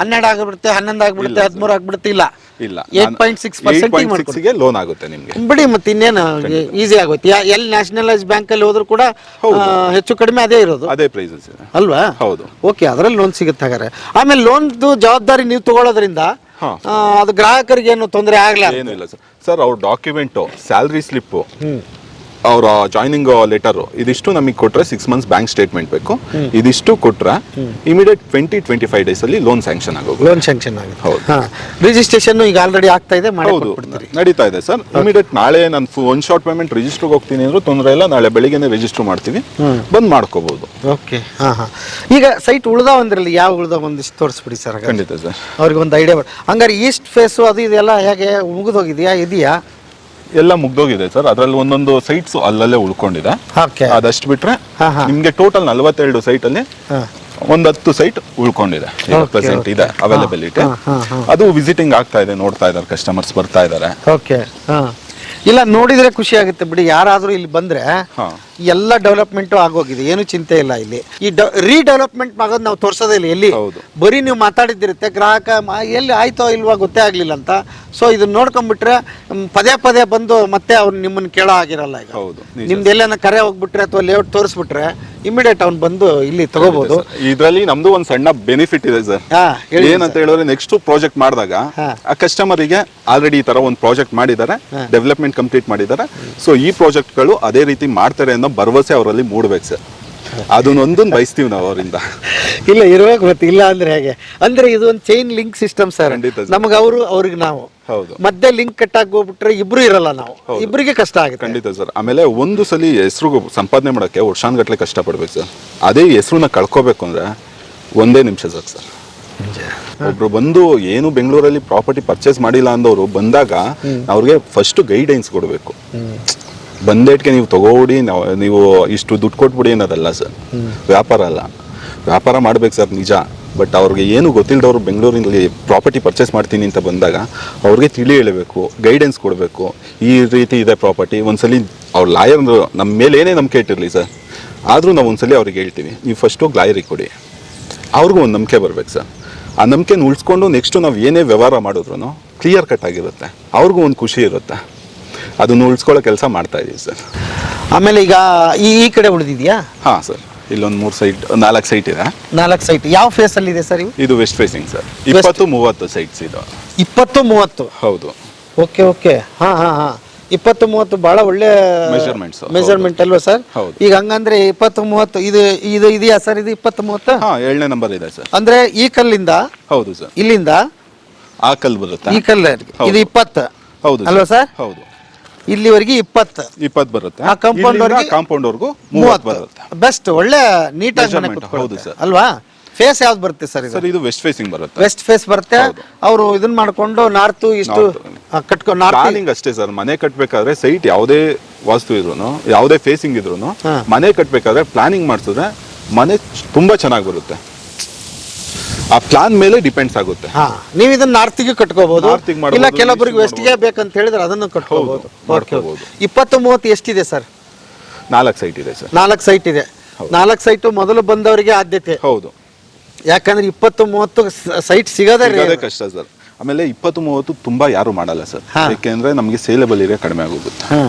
ಹನ್ನೆರಡು ಆಗಿಬಿಡುತ್ತೆ ಹನ್ನೊಂದು ಆಗ್ಬಿಡುತ್ತೆ ಹದಿಮೂರು ಆಗ್ಬಿಡುತ್ತೆ ಇಲ್ಲ. ಇಲ್ಲ. Eight point six percent loan ಆಗುತ್ತೆ ನಿಮಗೆ. ಬಿಡಿ ಮತ್ತೆ ಇನ್ನೇನು ಈಸಿ ಆಗುತ್ತೆ ಎಲ್ಲಿ ನ್ಯಾಷನಲೈಸ್ ಬ್ಯಾಂಕ್ ಅಲ್ಲಿ ಹೋದ್ರು ಕೂಡ ಹೆಚ್ಚು ಕಡಿಮೆ ಅದೇ ಇರೋದು. ಅದೇ ಪ್ರೈಸಸ್ ಅಲ್ವಾ? ಹೌದು. ಓಕೆ ಅದರಲ್ಲಿ ಲೋನ್ ಸಿಗುತ್ತೆ ಹಾಗಾದ್ರೆ. ಆಮೇಲೆ ಲೋನ್ದು ಜವಾಬ್ದಾರಿ ನೀವು ತಗೊಳ್ಳೋದ್ರಿಂದ ಅದು ಗ್ರಾಹಕರಿಗೆ ಏನು ತೊಂದರೆ ಆಗಲ್ಲ ಏನೂ ಇಲ್ಲ ಸರ್. ಸರ್ ಅವ್ರ ಡಾಕ್ಯುಮೆಂಟು ಸ್ಯಾಲ್ರಿ ಸ್ಲಿಪ್ಪು ಅವರ ಜಾಯ್ನಿಂಗ್ ಲೆಟರ್ ಇದಿಷ್ಟು ನಮಗೆ ಕೊಟ್ರೆ ಸಿಕ್ಸ್ ಮಂತ್ಸ್ ಬ್ಯಾಂಕ್ ಸ್ಟೇಟ್ಮೆಂಟ್ ಬೇಕು. ಇದಿಷ್ಟು ಕೊಟ್ಟರೆ immediate twenty twenty five days ಅಲ್ಲಿ ಲೋನ್ ಸ್ಯಾಂಕ್ಷನ್ ಆಗೋದು ಲೋನ್ ಸ್ಯಾಂಕ್ಷನ್ ಆಗುತ್ತೆ. ಹೌದು. ಹಾ. ರಿಜಿಸ್ಟ್ರೇಷನ್ ಈಗ ಆಲ್ರೆಡಿ ಆಗ್ತಾ ಇದೆ ಹೌದು. ನಡೀತಾ ಇದೆ ಸರ್. ಇಮಿಡಿಯೇಟ್ ನಾಳೆ ನಾನು ಒನ್ ಶಾರ್ಟ್ ಪೇಮೆಂಟ್ ರಿಜಿಸ್ಟರ್ಗೆ ಹೋಗ್ತೀನಿ ಅಂದ್ರೂ ತೊಂದರೆ ಇಲ್ಲ. ನಾಳೆ ಬೆಳಿಗ್ಗೆನೆ ರಿಜಿಸ್ಟರ್ ಮಾಡ್ತೀವಿ. ಬಂದ್ ಮಾಡ್ಕೋಬಹುದು ಓಕೆ ಹಾ ಹಾಂ. ಈಗ ಸೈಟ್ ಉಳ್ದ ಒಂದ್ರಲ್ಲಿ ಯಾವ ಉಳ್ದ ಒಂದಿಷ್ಟು ತೋರಿಸ್ಬಿಡಿ ಸರ್ ಖಂಡಿತ ಸರ್. ಅವ್ರಿಗೆ ಒಂದು ಐಡಿಯಾ ಹಂಗಾರೆ ಈಸ್ಟ್ ಫೇಸು ಅದು ಇದೆಲ್ಲ ಹೇಗೆ ಮುಗಿದೋಗಿದೆಯಾ ಇದೆಯಾ? ಎಲ್ಲ ಮುಗ್ದೋಗಿದೆ ಸರ್. ಅದ್ರಲ್ಲಿ ಒಂದೊಂದು ಸೈಟ್ಸ್ ಅಲ್ಲಲ್ಲೇ ಉಳ್ಕೊಂಡಿದೆ. ಓಕೆ ಅದಷ್ಟು ಬಿಟ್ರೆ ಹಾ, ಹಾ. ನಿಮ್ಗೆ ಟೋಟಲ್ ನಲವತ್ತೆರಡು ಸೈಟ್ ಅಲ್ಲಿ. ಒಂದ್ ಹತ್ತು ಸೈಟ್ ಉಳ್ಕೊಂಡಿದೆ. ಪ್ರೆಸೆಂಟ್ ಇದೆ ಅವೈಲಬಿಲಿಟಿ. ಅದು ವಿಸಿಟಿಂಗ್ ಆಗ್ತಾ ಇದೆ ನೋಡ್ತಾ ಇದ್ದಾರೆ ಕಸ್ಟಮರ್ಸ್ ಬರ್ತಾ ಇದ್ದಾರೆ. ಓಕೆ ಹಾ. ಇಲ್ಲ ನೋಡಿದ್ರೆ ಖುಷಿ ಆಗುತ್ತೆ ಬಿಡಿ. ಯಾರಾದರೂ ಇಲ್ಲಿ ಬಂದ್ರೆ ಹಾ. ಎಲ್ಲ ಡೆವಲಪ್ಮೆಂಟ್ ಆಗೋಗಿದೆ. ಏನು ಚಿಂತೆ ಇಲ್ಲ ಇಲ್ಲಿ. ಈ ರೀಡೆವಲಪ್ಮೆಂಟ್ ಆಗೋದು ನಾವು ತೋರ್ಸೋದೇ ಇಲ್ಲ. ಎಲ್ಲಿ? ಹೌದು. ಬರೀ ನೀವು ಮಾತಾಡಿದ್ದಿರುತ್ತೆ ಗ್ರಾಹಕ ಎಲ್ಲಿ ಆಯ್ತೋ ಇಲ್ವಾ ಗೊತ್ತೇ ಆಗ್ಲಿಲ್ಲ ಅಂತ. ಸೊ ಇದನ್ನ ನೋಡ್ಕೊಂಡ್ಬಿಟ್ರೆ ಪದೇ ಪದೇ ಬಂದು ಮತ್ತೆ ಅವ್ರು ನಿಮ್ಮನ್ನ ಕೇಳೋ ಆಗಿರಲ್ಲ ಈಗ. ನಿಮ್ದು ಎಲ್ಲೇನ ಕರೆ ಹೋಗ್ಬಿಟ್ರೆ ಅಥವಾ ಲೇಔಟ್ ತೋರಿಸ್ಬಿಟ್ರೆ ಇಮಿಡಿಯೇಟ್ ಅವ್ನು ಬಂದು ಇಲ್ಲಿ ತಗೋಬಹುದು ಇದ್ರಲ್ಲಿ ನಮ್ದು ಒಂದ್ ಸಣ್ಣ ಬೆನಿಫಿಟ್ ಇದೆ ಸರ್. ಏನಂತ ಹೇಳಿದ್ರೆ ನೆಕ್ಸ್ಟ್ ಪ್ರಾಜೆಕ್ಟ್ ಮಾಡಿದಾಗ ಆ ಆ ಕಸ್ಟಮರಿಗೆ ಆಲ್ರೆಡಿ ಈ ತರ ಒಂದು ಪ್ರಾಜೆಕ್ಟ್ ಮಾಡಿದ್ದಾರೆ ಡೆವಲಪ್ಮೆಂಟ್ ಕಂಪ್ಲೀಟ್ ಮಾಡಿದ್ದಾರೆ. ಸೊ ಈ ಪ್ರಾಜೆಕ್ಟ್ಗಳು ಅದೇ ರೀತಿ ಮಾಡ್ತಾರೆ ಅನ್ನೋ ಭರವಸೆ ಅವರಲ್ಲಿ ಮೂಡ್ಬೇಕು ಸರ್. ಅದನ್ನೊಂದನ್ನು ಬಯಸ್ತೀವಿ ನಾವು ಅವರಿಂದ. ಇಲ್ಲ ಇರ್ಬೇಕು ಮತ್ತೆ ಇಲ್ಲ ಅಂದ್ರೆ ಹೇಗೆ? ಅಂದ್ರೆ ಇದು ಒಂದು ಚೈನ್ ಲಿಂಕ್ ಸಿಸ್ಟಮ್ ಸರ್. ನಮಗೆ ಅವರು ಅವ್ರಿಗೆ ನಾವು. ಹೌದು. ಮತ್ತೆ ಲಿಂಕ್ ಕಟ್ ಹೋಗ್ಬಿಟ್ರೆ ಇಬ್ರು ಇರಲ್ಲ ನಾವು. ಇಬ್ರಿಗೆ ಕಷ್ಟ ಆಗುತ್ತೆ. ಖಂಡಿತ ಸರ್ ಆಮೇಲೆ ಒಂದು ಸಲ ಹೆಸರು ಸಂಪಾದನೆ ಮಾಡೋಕ್ಕೆ ವರ್ಷಾನ್ಗಟ್ಲೆ ಕಷ್ಟಪಡ್ಬೇಕು ಸರ್ ಅದೇ ಹೆಸರನ್ನ ಕಳ್ಕೊಬೇಕು ಅಂದ್ರೆ ಒಂದೇ ನಿಮಿಷ ಸಾಕು ಸರ್. ಒಬ್ರು ಬಂದು ಏನು ಬೆಂಗಳೂರಲ್ಲಿ ಪ್ರಾಪರ್ಟಿ ಪರ್ಚೇಸ್ ಮಾಡಿಲ್ಲ ಅಂದವರು ಬಂದಾಗ ಅವ್ರಿಗೆ ಫಸ್ಟ್ ಗೈಡೆನ್ಸ್ ಕೊಡಬೇಕು. ಬಂದೇಟ್ಗೆ ನೀವು ತಗೋಬಿಡಿ ನಾವು, ನೀವು ಇಷ್ಟು ದುಡ್ಡು ಕೊಟ್ಬಿಡಿ ಅನ್ನೋದಲ್ಲ ಸರ್. ವ್ಯಾಪಾರ ಅಲ್ಲ. ವ್ಯಾಪಾರ ಮಾಡ್ಬೇಕು ಸರ್, ನಿಜ. ಬಟ್ ಅವ್ರಿಗೆ ಏನು ಗೊತ್ತಿಲ್ಲದವ್ರು ಬೆಂಗಳೂರಿನಲ್ಲಿ ಪ್ರಾಪರ್ಟಿ ಪರ್ಚೇಸ್ ಮಾಡ್ತೀನಿ ಅಂತ ಬಂದಾಗ ಅವ್ರಿಗೆ ತಿಳಿ ಹೇಳಬೇಕು ಗೈಡೆನ್ಸ್ ಕೊಡಬೇಕು. ಈ ರೀತಿ ಇದೆ ಪ್ರಾಪರ್ಟಿ ಒಂದ್ಸಲಿ ಅವ್ರ ಲಾಯರ್ ನಮ್ಮ ಮೇಲೆ ಏನೇ ನಂಬಿಕೆ ಇಟ್ಟಿರಲಿ ಸರ್. ಆದರೂ ನಾವು ಒಂದ್ಸಲಿ ಅವ್ರಿಗೆ ಹೇಳ್ತೀವಿ, ನೀವು ಫಸ್ಟ್ ಲಾಯರಿಗೆ ಕೊಡಿ. ಅವ್ರಿಗೂ ಒಂದು ನಂಬಿಕೆ ಬರಬೇಕು ಸರ್. ಆ ನಂಬಿಕೆನ ಉಳಿಸ್ಕೊಂಡು ನೆಕ್ಸ್ಟು ನಾವು ಏನೇ ವ್ಯವಹಾರ ಮಾಡಿದ್ರು ಕ್ಲಿಯರ್ ಕಟ್ ಆಗಿರುತ್ತೆ. ಅವ್ರಿಗೂ ಒಂದು ಖುಷಿ ಇರುತ್ತೆ. ಅದನ್ನು ಉಳಿಸ್ಕೊಳ್ಳೋ ಕೆಲಸ ಮಾಡ್ತಾ ಇದ್ದೀವಿ ಸರ್. ಆಮೇಲೆ ಈಗ ಈ ಈ ಕಡೆ ಉಳಿದಿದೆಯಾ? ಹಾಂ ಸರ್ ಇಲ್ಲೊಂದು ಮೂರು ಸೈಟ್ ನಾಲ್ಕು ಸೈಟ್ ಇದೆ. ನಾಲ್ಕು ಸೈಟ್ ಯಾವ ಫೇಸ್ ಅಲ್ಲಿ ಇದೆ ಸರ್ ಇವು? ಇದು ವೆಸ್ಟ್ ಫೇಸಿಂಗ್ ಸರ್. ಇಪ್ಪತ್ತು ಮೂವತ್ತು ಸೈಟ್ಸ್ ಇದು. ಇಪ್ಪತ್ತು ಮೂವತ್ತು? ಹೌದು. Okay okay. ಹಾಂ ಹಾಂ ಹಾಂ. ಇಪ್ಪತ್ತು ಮೂವತ್ತು ಬಹಳ ಒಳ್ಳೆ Measurements, ಮೆಜರ್ಮೆಂಟ್ ಅಲ್ವಾ ಸರ್? ಹೌದು. ಈಗ ಹಂಗಂದ್ರೆ ಇಪ್ಪತ್ತು ಮೂವತ್ತು ಇದು ಇದು ಇದೆಯಾ ಸರ್ ಇದು ಇಪ್ಪತ್ತು ಮೂವತ್ತು? ಹಾಂ ಏಳನೇ ನಂಬರ್ ಇದೆ ಸರ್. ಅಂದ್ರೆ ಈ ಕಲ್ಲಿಂದ ಹೌದು ಸರ್. ಇಲ್ಲಿಂದ ಆ ಕಲ್ ಬರುತ್ತೆ. ಈ ಕಲ್ ಇದು ಇಪ್ಪತ್ತು. ಹೌದು ಅಲ್ವಾ ಸರ್? ಹೌದು. ಇಲ್ಲಿವರೆಗೆ ಇಪ್ಪತ್ತು. ಇಪ್ಪತ್ತು ಬರುತ್ತೆ. ಆ ಕಾಂಪೌಂಡ್ ವರೆಗೆ ಕಾಂಪೌಂಡ್ವರೆಗೂ ಮೂವತ್ತು ಬರುತ್ತೆ. ಬೆಸ್ಟ್ ಒಳ್ಳೆ ನೀಟಾಗಿ ಮನೆ Measurement, ಕೂತ್ಕೊಳ್ಳುತ್ತೆ. ಹೌದು ಸರ್. ಅಲ್ವಾ? ಫೇಸ್ ಯಾವ್ದು ಬರುತ್ತೆ ಸರ್ ಇದು? ಸರ್ ಇದು ವೆಸ್ಟ್ ಫೇಸಿಂಗ್ ಬರುತ್ತೆ. ವೆಸ್ಟ್ ಫೇಸ್ ಬರುತ್ತೆ. ಅವರು ಇದನ್ನ ಮಾಡ್ಕೊಂಡು ನಾರ್ತ್ ಇಷ್ಟು ಕಟ್ಕೊಂಡು ಕಟ್ಕೊ ನಾರ್ತ್ ಪ್ಲಾನಿಂಗ್ ಅಷ್ಟೇ ಸರ್. ಮನೆ ಕಟ್ಬೇಕಾದ್ರೆ ಸೈಟ್ ಯಾವುದೇ ವಾಸ್ತು ಇದ್ರು ಯಾವುದೇ ಫೇಸಿಂಗ್ ಇದ್ರು ಹಾ. ಮನೆ ಕಟ್ಬೇಕಾದ್ರೆ ಪ್ಲಾನಿಂಗ್ ಮಾಡಿಸಿದ್ರೆ ಮನೆ ತುಂಬಾ ಚೆನ್ನಾಗಿ ಬರುತ್ತೆ. ಆ ಪ್ಲಾನ್ ಮೇಲೆ ಡಿಪೆಂಡ್ಸ್ ಆಗುತ್ತೆ. ಹಾ ನೀವು ಇದನ್ನ ನಾರ್ತಿಗೆ ಕಟ್ಕೋಬಹುದು. ಮಾಡ್ಬೋದು, ಇಲ್ಲ ಕೆಲವೊಬ್ಬರಿಗೆ ವೆಸ್ಟ್ಗೆ ವೆಸ್ಟ್ಗೆ ಬೇಕಂತ ಹೇಳಿದ್ರೆ ಅದನ್ನು ಕಟ್ಕೋಬಹುದು. ಹೌದು, ಮಾಡ್ಕೋಬಹುದು. ಇಪ್ಪತ್ತು ಮೂವತ್ತು ಎಷ್ಟಿದೆ ಸರ್ ನಾಲ್ಕು ಸೈಟ್ ಇದೆ ಸರ್ ನಾಲ್ಕು ಸೈಟ್ ಇದೆ. ನಾಲ್ಕು ಸೈಟು ಮೊದಲು ಬಂದವರಿಗೆ ಆದ್ಯತೆ. ಹೌದು. ಯಾಕಂದ್ರೆ ಇಪ್ಪತ್ತು ಮೂವತ್ತು ಸೈಟ್ ಸಿಗೋದೇ ಸಿಗೋದೇ ಕಷ್ಟ ಸರ್ ಆಮೇಲೆ ಇಪ್ಪತ್ತು ಮೂವತ್ತು ತುಂಬಾ ಯಾರು ಮಾಡಲ್ಲ ಸರ್ ಹಾ. ಯಾಕೆಂದ್ರೆ ನಮಗೆ ಸೇಲೆಬಲ್ ಏರಿಯಾ ಕಡಿಮೆ ಆಗೋಗುತ್ತೆ. ಹಾ.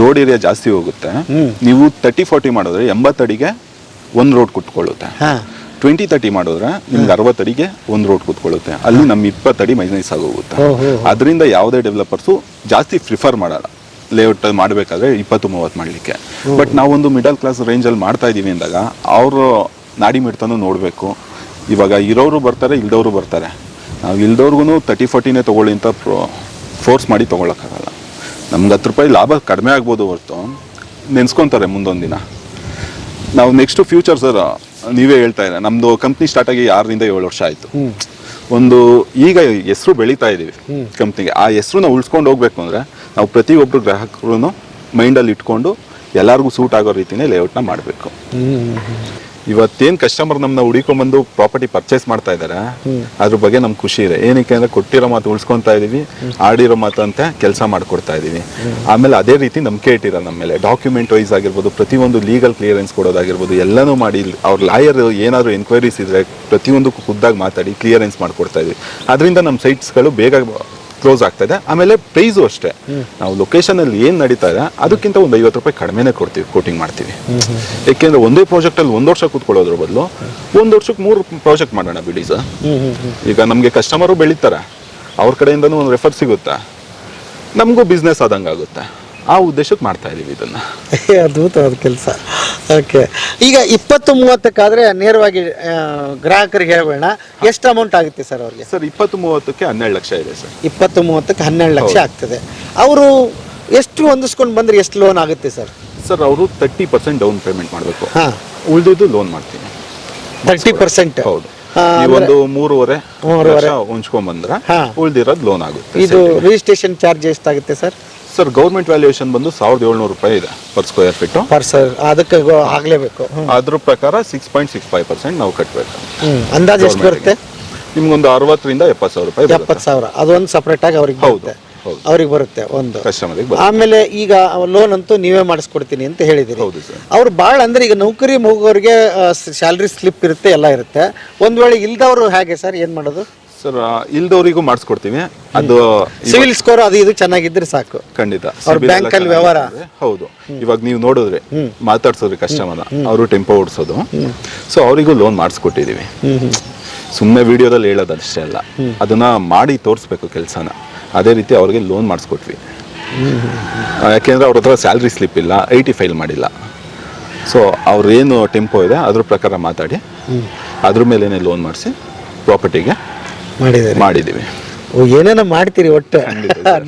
ರೋಡ್ ಏರಿಯಾ ಜಾಸ್ತಿ ಹೋಗುತ್ತೆ. ನೀವು ತರ್ಟಿ ಫಾರ್ಟಿ ಮಾಡಿದ್ರೆ ಎಂಬತ್ತಡಿಗೆ ಒಂದು ರೋಡ್ ಕುಟ್ಕೊಳ್ಳುತ್ತೆ. ಹಾ. ಟ್ವೆಂಟಿ ತರ್ಟಿ ಮಾಡಿದ್ರೆ ನಿಮ್ಗೆ ಅರವತ್ತಡಿಗೆ ಒಂದು ರೋಡ್ ಕೂತ್ಕೊಳ್ಳುತ್ತೆ. ಅಲ್ಲಿ ನಮ್ಮ ಇಪ್ಪತ್ತಡಿ ಮೈನಸ್ ಆಗೋಗುತ್ತೆ. ಅದರಿಂದ ಯಾವುದೇ ಡೆವಲಪರ್ಸು ಜಾಸ್ತಿ ಪ್ರಿಫರ್ ಮಾಡಲ್ಲ. ಲೇಔಟ್ ಮಾಡಬೇಕಾದ್ರೆ ಇಪ್ಪತ್ತು ಮೂವತ್ತು ಮಾಡಲಿಕ್ಕೆ. ಬಟ್ ನಾವೊಂದು ಮಿಡಲ್ ಕ್ಲಾಸ್ ರೇಂಜಲ್ಲಿ ಮಾಡ್ತಾ ಇದ್ದೀವಿ ಅಂದಾಗ ಅವರು ನಾಡಿ ಮಿಡ್ತಾನು ನೋಡಬೇಕು. ಇವಾಗ ಇರೋರು ಬರ್ತಾರೆ ಇಲ್ದವರು ಬರ್ತಾರೆ. ನಾವು ಇಲ್ದವ್ರಿಗೂ ತರ್ಟಿ ಫೋರ್ಟಿನೇ ತೊಗೊಳ್ಳಿ ಅಂತ ಪ್ರೋ ಫೋರ್ಸ್ ಮಾಡಿ ತೊಗೊಳಕ್ಕಾಗಲ್ಲ. ನಮ್ಗೆ ಹತ್ತು ರೂಪಾಯಿ ಲಾಭ ಕಡಿಮೆ ಆಗ್ಬೋದು ಹೊರತು ನೆನ್ಸ್ಕೊತಾರೆ ಮುಂದೊಂದು ದಿನ. ನಾವು ನೆಕ್ಸ್ಟು ಫ್ಯೂಚರ್ ಸರ್ ನೀವೇ ಹೇಳ್ತಾ ಇದ್ದೀರಾ ನಮ್ಮದು ಕಂಪ್ನಿ ಸ್ಟಾರ್ಟ್ ಆಗಿ ಆರರಿಂದ ಏಳು ವರ್ಷ ಆಯ್ತು. ಒಂದು ಈಗ ಹೆಸರು ಬೆಳೀತಾ ಇದ್ದೀವಿ ಕಂಪ್ನಿಗೆ ಆ ಹೆಸರನ್ನ ಉಳಿಸ್ಕೊಂಡು ಹೋಗ್ಬೇಕು ಅಂದರೆ ನಾವು ಪ್ರತಿಯೊಬ್ಬರು ಗ್ರಾಹಕರು ಮೈಂಡಲ್ಲಿ ಇಟ್ಕೊಂಡು ಎಲ್ಲರಿಗೂ ಸೂಟ್ ಆಗೋ ರೀತಿನೇ ಲೇಔಟ್ನ ಮಾಡಬೇಕು. ಇವತ್ತೇನು ಕಸ್ಟಮರ್ ನಮ್ಮನ್ನ ಹುಡಿಕೊಂಡ್ಬಂದು ಪ್ರಾಪರ್ಟಿ ಪರ್ಚೇಸ್ ಮಾಡ್ತಾ ಇದ್ದಾರೆ ಅದ್ರ ಬಗ್ಗೆ ನಮ್ಗೆ ಖುಷಿ ಇದೆ. ಏನಕ್ಕೆ ಅಂದ್ರೆ ಕೊಟ್ಟಿರೋ ಮಾತು ಉಳಿಸ್ಕೊತಾ ಇದೀವಿ ಆಡಿರೋ ಮಾತು ಅಂತ ಕೆಲಸ ಮಾಡ್ಕೊಡ್ತಾ ಇದೀವಿ. ಆಮೇಲೆ ಅದೇ ರೀತಿ ನಂಬಿಕೆ ಇಟ್ಟಿರೋ ನಮ್ಮ ಮೇಲೆ ಡಾಕ್ಯುಮೆಂಟ್ ವೈಸ್ ಆಗಿರ್ಬೋದು ಪ್ರತಿಯೊಂದು ಲೀಗಲ್ ಕ್ಲಿಯರೆನ್ಸ್ ಕೊಡೋದಾಗಿರ್ಬೋದು ಎಲ್ಲನೂ ಮಾಡಿ ಅವ್ರ ಲಾಯರ್ ಏನಾದರೂ ಎನ್ಕ್ವೈರೀಸ್ ಇದ್ರೆ ಪ್ರತಿಯೊಂದಕ್ಕೂ ಖುದ್ದಾಗಿ ಮಾತಾಡಿ ಕ್ಲಿಯರೆನ್ಸ್ ಮಾಡ್ಕೊಡ್ತಾ ಇದೀವಿ. ಅದರಿಂದ ನಮ್ಮ ಸೈಟ್ಸ್ಗಳು ಬೇಗ ಕ್ಲೋಸ್ ಆಗ್ತಾ ಇದೆ. ಆಮೇಲೆ ಪ್ರೈಸು ಅಷ್ಟೇ. ನಾವು ಲೊಕೇಶನ್ ಅಲ್ಲಿ ಏನ್ ನಡೀತಾ ಇದೆ ಅದಕ್ಕಿಂತ ಒಂದು ಐವತ್ತು ರೂಪಾಯಿ ಕಡಿಮೆನೆ ಕೊಡ್ತೀವಿ ಕೋಟಿಂಗ್ ಮಾಡ್ತೀವಿ. ಯಾಕೆಂದ್ರೆ ಒಂದೇ ಪ್ರಾಜೆಕ್ಟ್ ಅಲ್ಲಿ ಒಂದು ವರ್ಷ ಕೂತ್ಕೊಳ್ಳೋದ್ರ ಬದಲು ಒಂದು ವರ್ಷಕ್ಕೆ ಮೂರು ಪ್ರಾಜೆಕ್ಟ್ ಮಾಡೋಣ ಬಿಡಿ ಸರ್. ಈಗ ನಮಗೆ ಕಸ್ಟಮರು ಬೆಳೀತಾರೆ ಅವ್ರ ಕಡೆಯಿಂದನೂ ಒಂದು ರೆಫರ್ ಸಿಗುತ್ತಾ? ನಮಗೂ ಬಿಸ್ನೆಸ್ ಆದಂಗೆ ಆಗುತ್ತೆ ಆ ಉದ್ದೇಶಕ್ಕೆ ಮಾಡ್ತಾ ಇದೀವಿ ಇದನ್ನ. ಅದ್ಭುತವಾದ ಕೆಲಸ. ಓಕೆ ಈಗ ಇಪ್ಪತ್ತು ಮೂವತ್ತಕ್ಕಾದ್ರೆ ನೇರವಾಗಿ ಗ್ರಾಹಕರಿಗೆ ಹೇಳಬೇಡ ಎಷ್ಟು ಅಮೌಂಟ್ ಆಗುತ್ತೆ ಸರ್ ಅವ್ರಿಗೆ? ಸರ್ ಇಪ್ಪತ್ತು ಮೂವತ್ತಕ್ಕೆ ಹನ್ನೆರಡು ಲಕ್ಷ ಇದೆ ಸರ್ ಇಪ್ಪತ್ತು ಮೂವತ್ತಕ್ಕೆ ಹನ್ನೆರಡು ಲಕ್ಷ ಆಗ್ತದೆ. ಅವರು ಎಷ್ಟು ಹೊಂದಿಸ್ಕೊಂಡು ಬಂದ್ರೆ ಎಷ್ಟು ಲೋನ್ ಆಗುತ್ತೆ ಸರ್ ಸರ್ ಅವರು ತರ್ಟಿ ಪರ್ಸೆಂಟ್ ಡೌನ್ ಪೇಮೆಂಟ್ ಮಾಡಬೇಕು. ಹಾ. ಉಳಿದಿದ್ದು ಲೋನ್ ಮಾಡ್ತೀನಿ. ತರ್ಟಿ ಪರ್ಸೆಂಟ್ ಹೌದು. ಒಂದು ಮೂರುವರೆ ಮೂರುವರೆ. ಉಂಚ್ಕೊಂಡ್ ಬಂದ್ರೆ ಉಳ್ದಿರೋದು ಲೋನ್ ಆಗುತ್ತೆ ಇದು ರಿಜಿಸ್ಟ್ರೇಷನ್ ಚಾರ್ಜ್ ಎಷ್ಟಾಗುತ್ತೆ ಸರ್ ಸರ್ ಗೌರ್ಮೆಂಟ್ ವ್ಯಾಲ್ಯೂಯೇಷನ್ ಬಂದು ಸಾವಿರದ ಏಳ್ನೂರು ರೂಪಾಯಿ ಇದೆ per square feet per sir ಅದಕ್ಕೆ ಆಗಲೇಬೇಕು ಆಗ್ಲೇಬೇಕು. ಹ್ಮ್. ಅದ್ರ ಪ್ರಕಾರ six point six five percent ನಾವು ಕಟ್ಟಬೇಕು ಹ್ಮ್ ಅಂದಾಜು ಎಷ್ಟು ಬರುತ್ತೆ? ನಿಮ್ಗೊಂದು ಅರವತ್ತರಿಂದ ಎಪ್ಪತ್ತು ಸಾವಿರ ರೂಪಾಯಿ ಬರುತ್ತೆ. ಎಪ್ಪತ್ತು ಸಾವಿರ. ಅದೊಂದು ಸಪ್ರೇಟ್ ಆಗಿ ಅವ್ರಿಗೆ ಹೌದು, ಬರುತ್ತೆ. ಹೌದು. ಅವ್ರಿಗೆ ಬರುತ್ತೆ ಒಂದು. ಕಸ್ಟಮರಿಗೆ ಬರುತ್ತೆ. ಆಮೇಲೆ ಈಗ ಲೋನ್ ಅಂತೂ ನೀವೇ ಮಾಡಿಸ್ಕೊಡ್ತೀನಿ ಅಂತ ಹೇಳಿದಿರಿ. ಹೌದು ಸರ್. ಅವ್ರು ಭಾಳ ಅಂದ್ರೆ ಈಗ ನೌಕರಿ ಹೋಗೋರಿಗೆ ಸ್ಯಾಲ್ರಿ ಸ್ಲಿಪ್ ಇರುತ್ತೆ ಎಲ್ಲ ಇರುತ್ತೆ. ಒಂದ್ ವೇಳೆ ಇಲ್ದವ್ರು ಹೇಗೆ ಸರ್ ಏನು ಮಾಡೋದು? ಸರ್ ಇಲ್ದವರಿಗೂ ಮಾಡಿಸ್ಕೊಡ್ತೀವಿ. ಅದು ಸಿವಿಲ್ ಸ್ಕೋರ್ ಅದು ಇದು ಚೆನ್ನಾಗಿದ್ರೆ ಸಾಕು. ಖಂಡಿತ. ಅವ್ರ ಅಲ್ಲಿ ವ್ಯವಹಾರ. ಹೌದು. ಇವಾಗ ನೀವು ನೋಡಿದ್ರೆ ಮಾತಾಡ್ಸೋದ್ರೆ ಕಸ್ಟಮರ್ ಅವರು ಟೆಂಪೋ ಓಡಿಸೋದು. ಸೊ ಅವರಿಗೂ ಲೋನ್ ಮಾಡಿಸ್ಕೊಟ್ಟಿದೀವಿ. ಸುಮ್ಮನೆ ವಿಡಿಯೋದಲ್ಲಿ ಹೇಳೋದು ಅಷ್ಟೇ ಅಲ್ಲ ಅದನ್ನ ಮಾಡಿ ತೋರಿಸ್ಬೇಕು ಕೆಲಸನ. ಅದೇ ರೀತಿ ಅವ್ರಿಗೆ ಲೋನ್ ಮಾಡಿಸ್ಕೊಟ್ವಿ. ಯಾಕೆಂದ್ರೆ ಅವ್ರ ಹತ್ರ ಸ್ಯಾಲ್ರಿ ಸ್ಲಿಪ್ ಇಲ್ಲ ಐ ಟಿ ಫೈಲ್ ಮಾಡಿಲ್ಲ. ಸೊ ಅವ್ರೇನು ಟೆಂಪೋ ಇದೆ ಅದ್ರ ಪ್ರಕಾರ ಮಾತಾಡಿ ಅದ್ರ ಮೇಲೇನೆ ಲೋನ್ ಮಾಡಿಸಿ ಪ್ರಾಪರ್ಟಿಗೆ ಮಾಡಿದ್ದಾರೆ. ಮಾಡಿದ್ದೀವಿ. ಏನೇನೋ ಮಾಡ್ತೀರಿ ಒಟ್ಟು?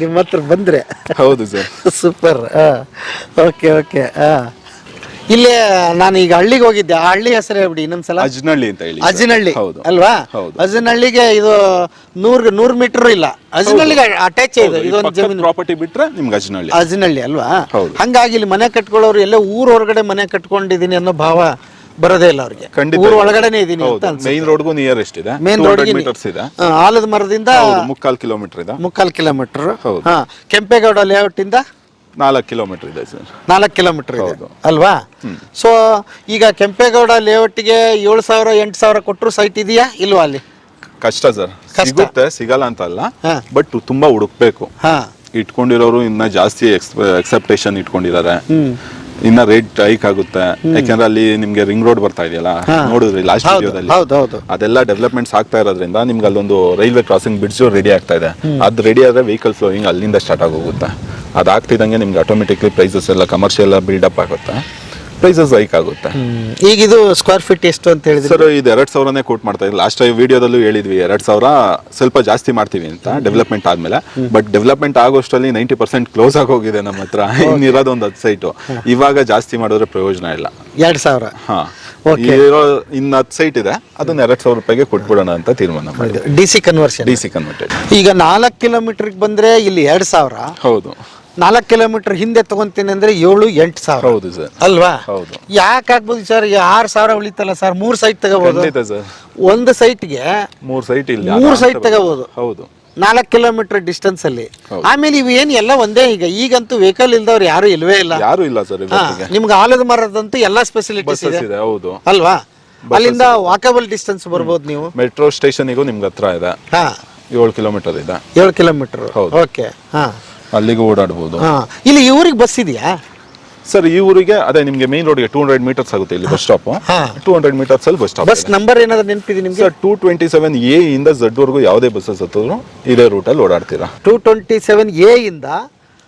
ನಿಮ್ಮ ಹತ್ರ ಬಂದ್ರೆ. ಹೌದು ಸರ್. ಸೂಪರ್ ಓಕೆ ಓಕೆ ಇಲ್ಲೇ ನಾನು ಈಗ ಹಳ್ಳಿಗೆ ಹೋಗಿದ್ದೆ. ಆ ಹಳ್ಳಿ ಹೆಸರು ಹೇಳ್ಬಿಡಿ ಇನ್ನೊಂದ್ಸಲ ಅಜ್ನಳ್ಳಿ ಅಂತ ಹೇಳಿ. ಅಜ್ಜಿನಹಳ್ಳಿ ಹೌದು. ಅಲ್ವಾ? ಹೌದು. ಅಜ್ಜಿನಹಳ್ಳಿಗೆ ಇದು ನೂರ್ ನೂರ್ ಮೀಟರ್ ಇಲ್ಲ. ಅಜ್ಜಿನಹಳ್ಳಿಗೆ ಅಟ್ಯಾಚ್ ಇದೆ. ಇದೊಂದು ಜಮೀನು. ಪ್ರಾಪರ್ಟಿ ಬಿಟ್ರೆ ನಿಮ್ಗೆ ಅಜ್ನಳ್ಳಿ. ಅಜ್ಜಿನಹಳ್ಳಿ ಅಲ್ವಾ? ಹೌದು. ಹಂಗಾಗಿ ಇಲ್ಲಿ ಮನೆ ಕಟ್ಕೊಳ್ಳೋರು ಎಲ್ಲ ಊರ್ ಹೊರಗಡೆ ಮನೆ ಕಟ್ಕೊಂಡಿದೀನಿ ಅನ್ನೋ ಭಾವ ಬರೋದೇ ಇಲ್ಲ ಅವ್ರಿಗೆ. ಊರು ಊರ್ ಒಳಗಡೆನೆ ಇದೀನಿ ಅಂತ ರೋಡ್ ರೋಡ್ಗೂ ನಿಯರೆಸ್ಟ್ ಇದೆ ಮೇನ್ ರೋಡ್ ಮೀಟರ್ಸ್ ಇದೆ. ಆಲದ ಮರದಿಂದ ಮುಕ್ಕಾಲ್ ಕಿಲೋಮೀಟರ್ ಇದೆ. ಮುಕ್ಕಾಲ್ ಕಿಲೋಮೀಟರ್ ಹೌದು. ಹಾ ಕೆಂಪೇಗೌಡ ಲೇಔಟ್ ಇಂದ ನಾಲ್ಕು ಕಿಲೋಮೀಟರ್ ಇದೆ ಸರ್. ನಾಲ್ಕು ಕಿಲೋಮೀಟರ್ ಇದೆ. ಅಲ್ವಾ? ಸೊ ಈಗ ಕೆಂಪೇಗೌಡ ಲೇಔಟ್ಗೆ ಏಳು ಸಾವಿರ ಎಂಟು ಸಾವಿರ ಕೊಟ್ಟರು ಸೈಟ್ ಇದೆಯಾ ಇಲ್ವಾ ಅಲ್ಲಿ? ಕಷ್ಟ ಸರ್. ಕಷ್ಟ. ಸಿಗುತ್ತೆ ಸಿಗಲ್ಲ ಅಂತ ಅಲ್ಲ. ಹಾ. ಬಟ್ ತುಂಬಾ ಹುಡುಕ್ಬೇಕು. ಹಾ. ಇಟ್ಕೊಂಡಿರೋರು ಇನ್ನ ಜಾಸ್ತಿ ಎಕ್ಸೆಪ್ಟೇಷನ್ ಇಟ್ಕೊಂಡಿದ್ದಾರೆ. ಇನ್ನ ರೇಟ್ ಹೈಕ್ ಆಗುತ್ತೆ. ಯಾಕಂದ್ರೆ ಅಲ್ಲಿ ನಿಮ್ಗೆ ರಿಂಗ್ ರೋಡ್ ಬರ್ತಾ ಇದೆಯಲ್ಲ? ನೋಡಿದ್ರಿ ಲಾಸ್ಟ್ ವಿಡಿಯೋದಲ್ಲಿ ಅದೆಲ್ಲ ಡೆವಲಪ್ಮೆಂಟ್ಸ್ ಆಗ್ತಾ ಇರೋದ್ರಿಂದ ನಿಮ್ಗೆ ಅಲ್ಲೊಂದು ರೈಲ್ವೆ ಕ್ರಾಸಿಂಗ್ ಬ್ರಿಡ್ಜ್ ರೆಡಿ ಆಗ್ತಾ ಇದೆ. ಅದು ರೆಡಿ ಆದ್ರೆ ವೆಹಿಕಲ್ ಫ್ಲೋಯಿಂಗ್ ಅಲ್ಲಿಂದ ಸ್ಟಾರ್ಟ್ ಆಗೋಗುತ್ತೆ. ಅದಾಗ್ತಿದಂಗೆ ನಿಮ್ಗೆ ಆಟೋಮೆಟಿಕ್ಲಿ ಪ್ರೈಸಸ್ ಎಲ್ಲ ಕಮರ್ಷಿಯಲ್ ಬಿಲ್ಡಪ್ ಆಗುತ್ತೆ. ಪ್ರೈಸಸ್ ಹೈಕ್ ಆಗುತ್ತೆ. ಈಗ ಇದು ಸ್ಕ್ವೇರ್ ಫೀಟ್ ಎಷ್ಟು ಅಂತ ಹೇಳಿದ್ರೆ? ಸರ್ ಇದು ಎರಡ್ ಸಾವಿರನೇ ಕೋಟ್ ಮಾಡ್ತಾ ಇದ್ದೀನಿ ಲಾಸ್ಟ್ ಟೈಮ್ ವಿಡಿಯೋದಲ್ಲೂ ಹೇಳಿದ್ವಿ ಎರಡ್ ಸಾವಿರ ಸ್ವಲ್ಪ ಜಾಸ್ತಿ ಮಾಡ್ತೀವಿ ಅಂತ ಡೆವಲಪ್ಮೆಂಟ್ ಆದ್ಮೇಲೆ. ಬಟ್ ಡೆವಲಪ್ಮೆಂಟ್ ಆಗೋಷ್ಟರಲ್ಲಿ ನೈಂಟಿ ಪರ್ಸೆಂಟ್ ಕ್ಲೋಸ್ ಆಗೋಗಿದೆ ನಮ್ಮ ಹತ್ರ. ಇನ್ನಿರೋದು ಒಂದು ಹತ್ತು ಸೈಟು ಇವಾಗ ಜಾಸ್ತಿ ಮಾಡಿದ್ರೆ ಪ್ರಯೋಜನ ಇಲ್ಲ. ಎರಡ್ ಸಾವಿರ? ಹಾ. ಇರೋ ಇನ್ನು ಹತ್ತು ಸೈಟ್ ಇದೆ ಅದನ್ನ ಎರಡ್ ಸಾವಿರ ರೂಪಾಯಿಗೆ ಕೊಟ್ಬಿಡೋಣ ಅಂತ ತೀರ್ಮಾನ ಮಾಡಿದೆ D C conversion D C converted ಈಗ ನಾಲ್ಕು ಕಿಲೋಮೀಟರ್ಗೆ ಬಂದ್ರೆ ಇಲ್ಲಿ ಎರಡ್ ಸಾವಿರ. ಹೌದು. ನಾಲ್ಕು ಕಿಲೋಮೀಟರ್ ಹಿಂದೆ ತಗೊಂತೀನಿ ಅಂದ್ರೆ ಏಳು ಎಂಟು ಸಾವಿರ. ಹೌದು ಸರ್. ಅಲ್ವಾ? ಹೌದು. ಯಾಕೆ ಆಗ್ಬೋದು ಸರ್? ಆರು ಸಾವಿರ ಉಳಿತಲ್ಲ ಸರ್? ಮೂರ್ ಸೈಟ್ ತಗೋಬಹುದು ಖಂಡಿತ ಸರ್. ಒಂದು ಸೈಟ್ಗೆ ಮೂರ್ ಸೈಟ್ ಇಲ್ಲ ಮೂರ್ ಸೈಟ್ ತಗೋಬಹುದು ಹೌದು. ನಾಲ್ಕು ಕಿಲೋಮೀಟರ್ ಡಿಸ್ಟೆನ್ಸ್ ಅಲ್ಲಿ. ಆಮೇಲೆ ಇವು ಏನ್ ಎಲ್ಲ ಒಂದೇ ಈಗ? ಈಗಂತೂ ವೆಹಿಕಲ್ ಇಲ್ದವ್ರು ಯಾರು ಇಲ್ವೇ ಇಲ್ಲ. ಯಾರು ಇಲ್ಲ ಸರ್ ಹಾ, ಇವತ್ತಿಗೆ ನಿಮ್ಗೆ ಆಲದ ಮರದಂತೂ ಎಲ್ಲಾ ಫೆಸಿಲಿಟೀಸ್ ಬಸ್ಸಸ್ ಇದೆ. ಹೌದು. ಅಲ್ವಾ? ಅಲ್ಲಿಂದ ವಾಕಬಲ್ ಡಿಸ್ಟೆನ್ಸ್ ಬರ್ಬೋದು ನೀವು. ಮೆಟ್ರೋ ಸ್ಟೇಷನಿಗೂ ನಿಮ್ಗೆ ಹತ್ರ ಇದೆ. ಹಾ. ಏಳು ಕಿಲೋಮೀಟರ್ ಇದೆ. ಏಳು ಕಿಲೋಮೀಟರ್. ಹೌದು. ಓಕೆ ಹಾ. ಅಲ್ಲಿಗೂ ಓಡಾಡ್ಬೋದು. ಹಾ ಇಲ್ಲಿ ಊರಿಗೆ ಬಸ್ ಇದೆಯಾ? ಸರ್ ಈ ಊರಿಗೆ ಅದೇ ನಿಮಗೆ ಮೇನ್ ರೋಡ್ಗೆ ಟೂ ಹಂಡ್ರೆಡ್ ಮೀಟರ್ಸ್ ಆಗುತ್ತೆ ಇಲ್ಲಿ ಬಸ್ ಸ್ಟಾಪ್ ಹಾ. ಟೂ ಹಂಡ್ರೆಡ್ ಮೀಟರ್ಸ್ ಅಲ್ಲಿ ಬಸ್ ಸ್ಟಾಪ್ ಬಸ್ ನಂಬರ್ ಏನಾದ್ರು ನೆನಪಿದೆ ನಿಮಗೆ? Sir two twenty seven A ಇಂದ ಝಡ್ ವರ್ಗೂ ಯಾವುದೇ ಬಸ್ಸಸ್ ಹತ್ತಿದ್ರು ಇದೇ ರೂಟಲ್ಲಿ ಓಡಾಡ್ತೀರಾ. ಟೂ ಟ್ವೆಂಟಿ ಸೆವೆನ್ ಎ ಇಂದ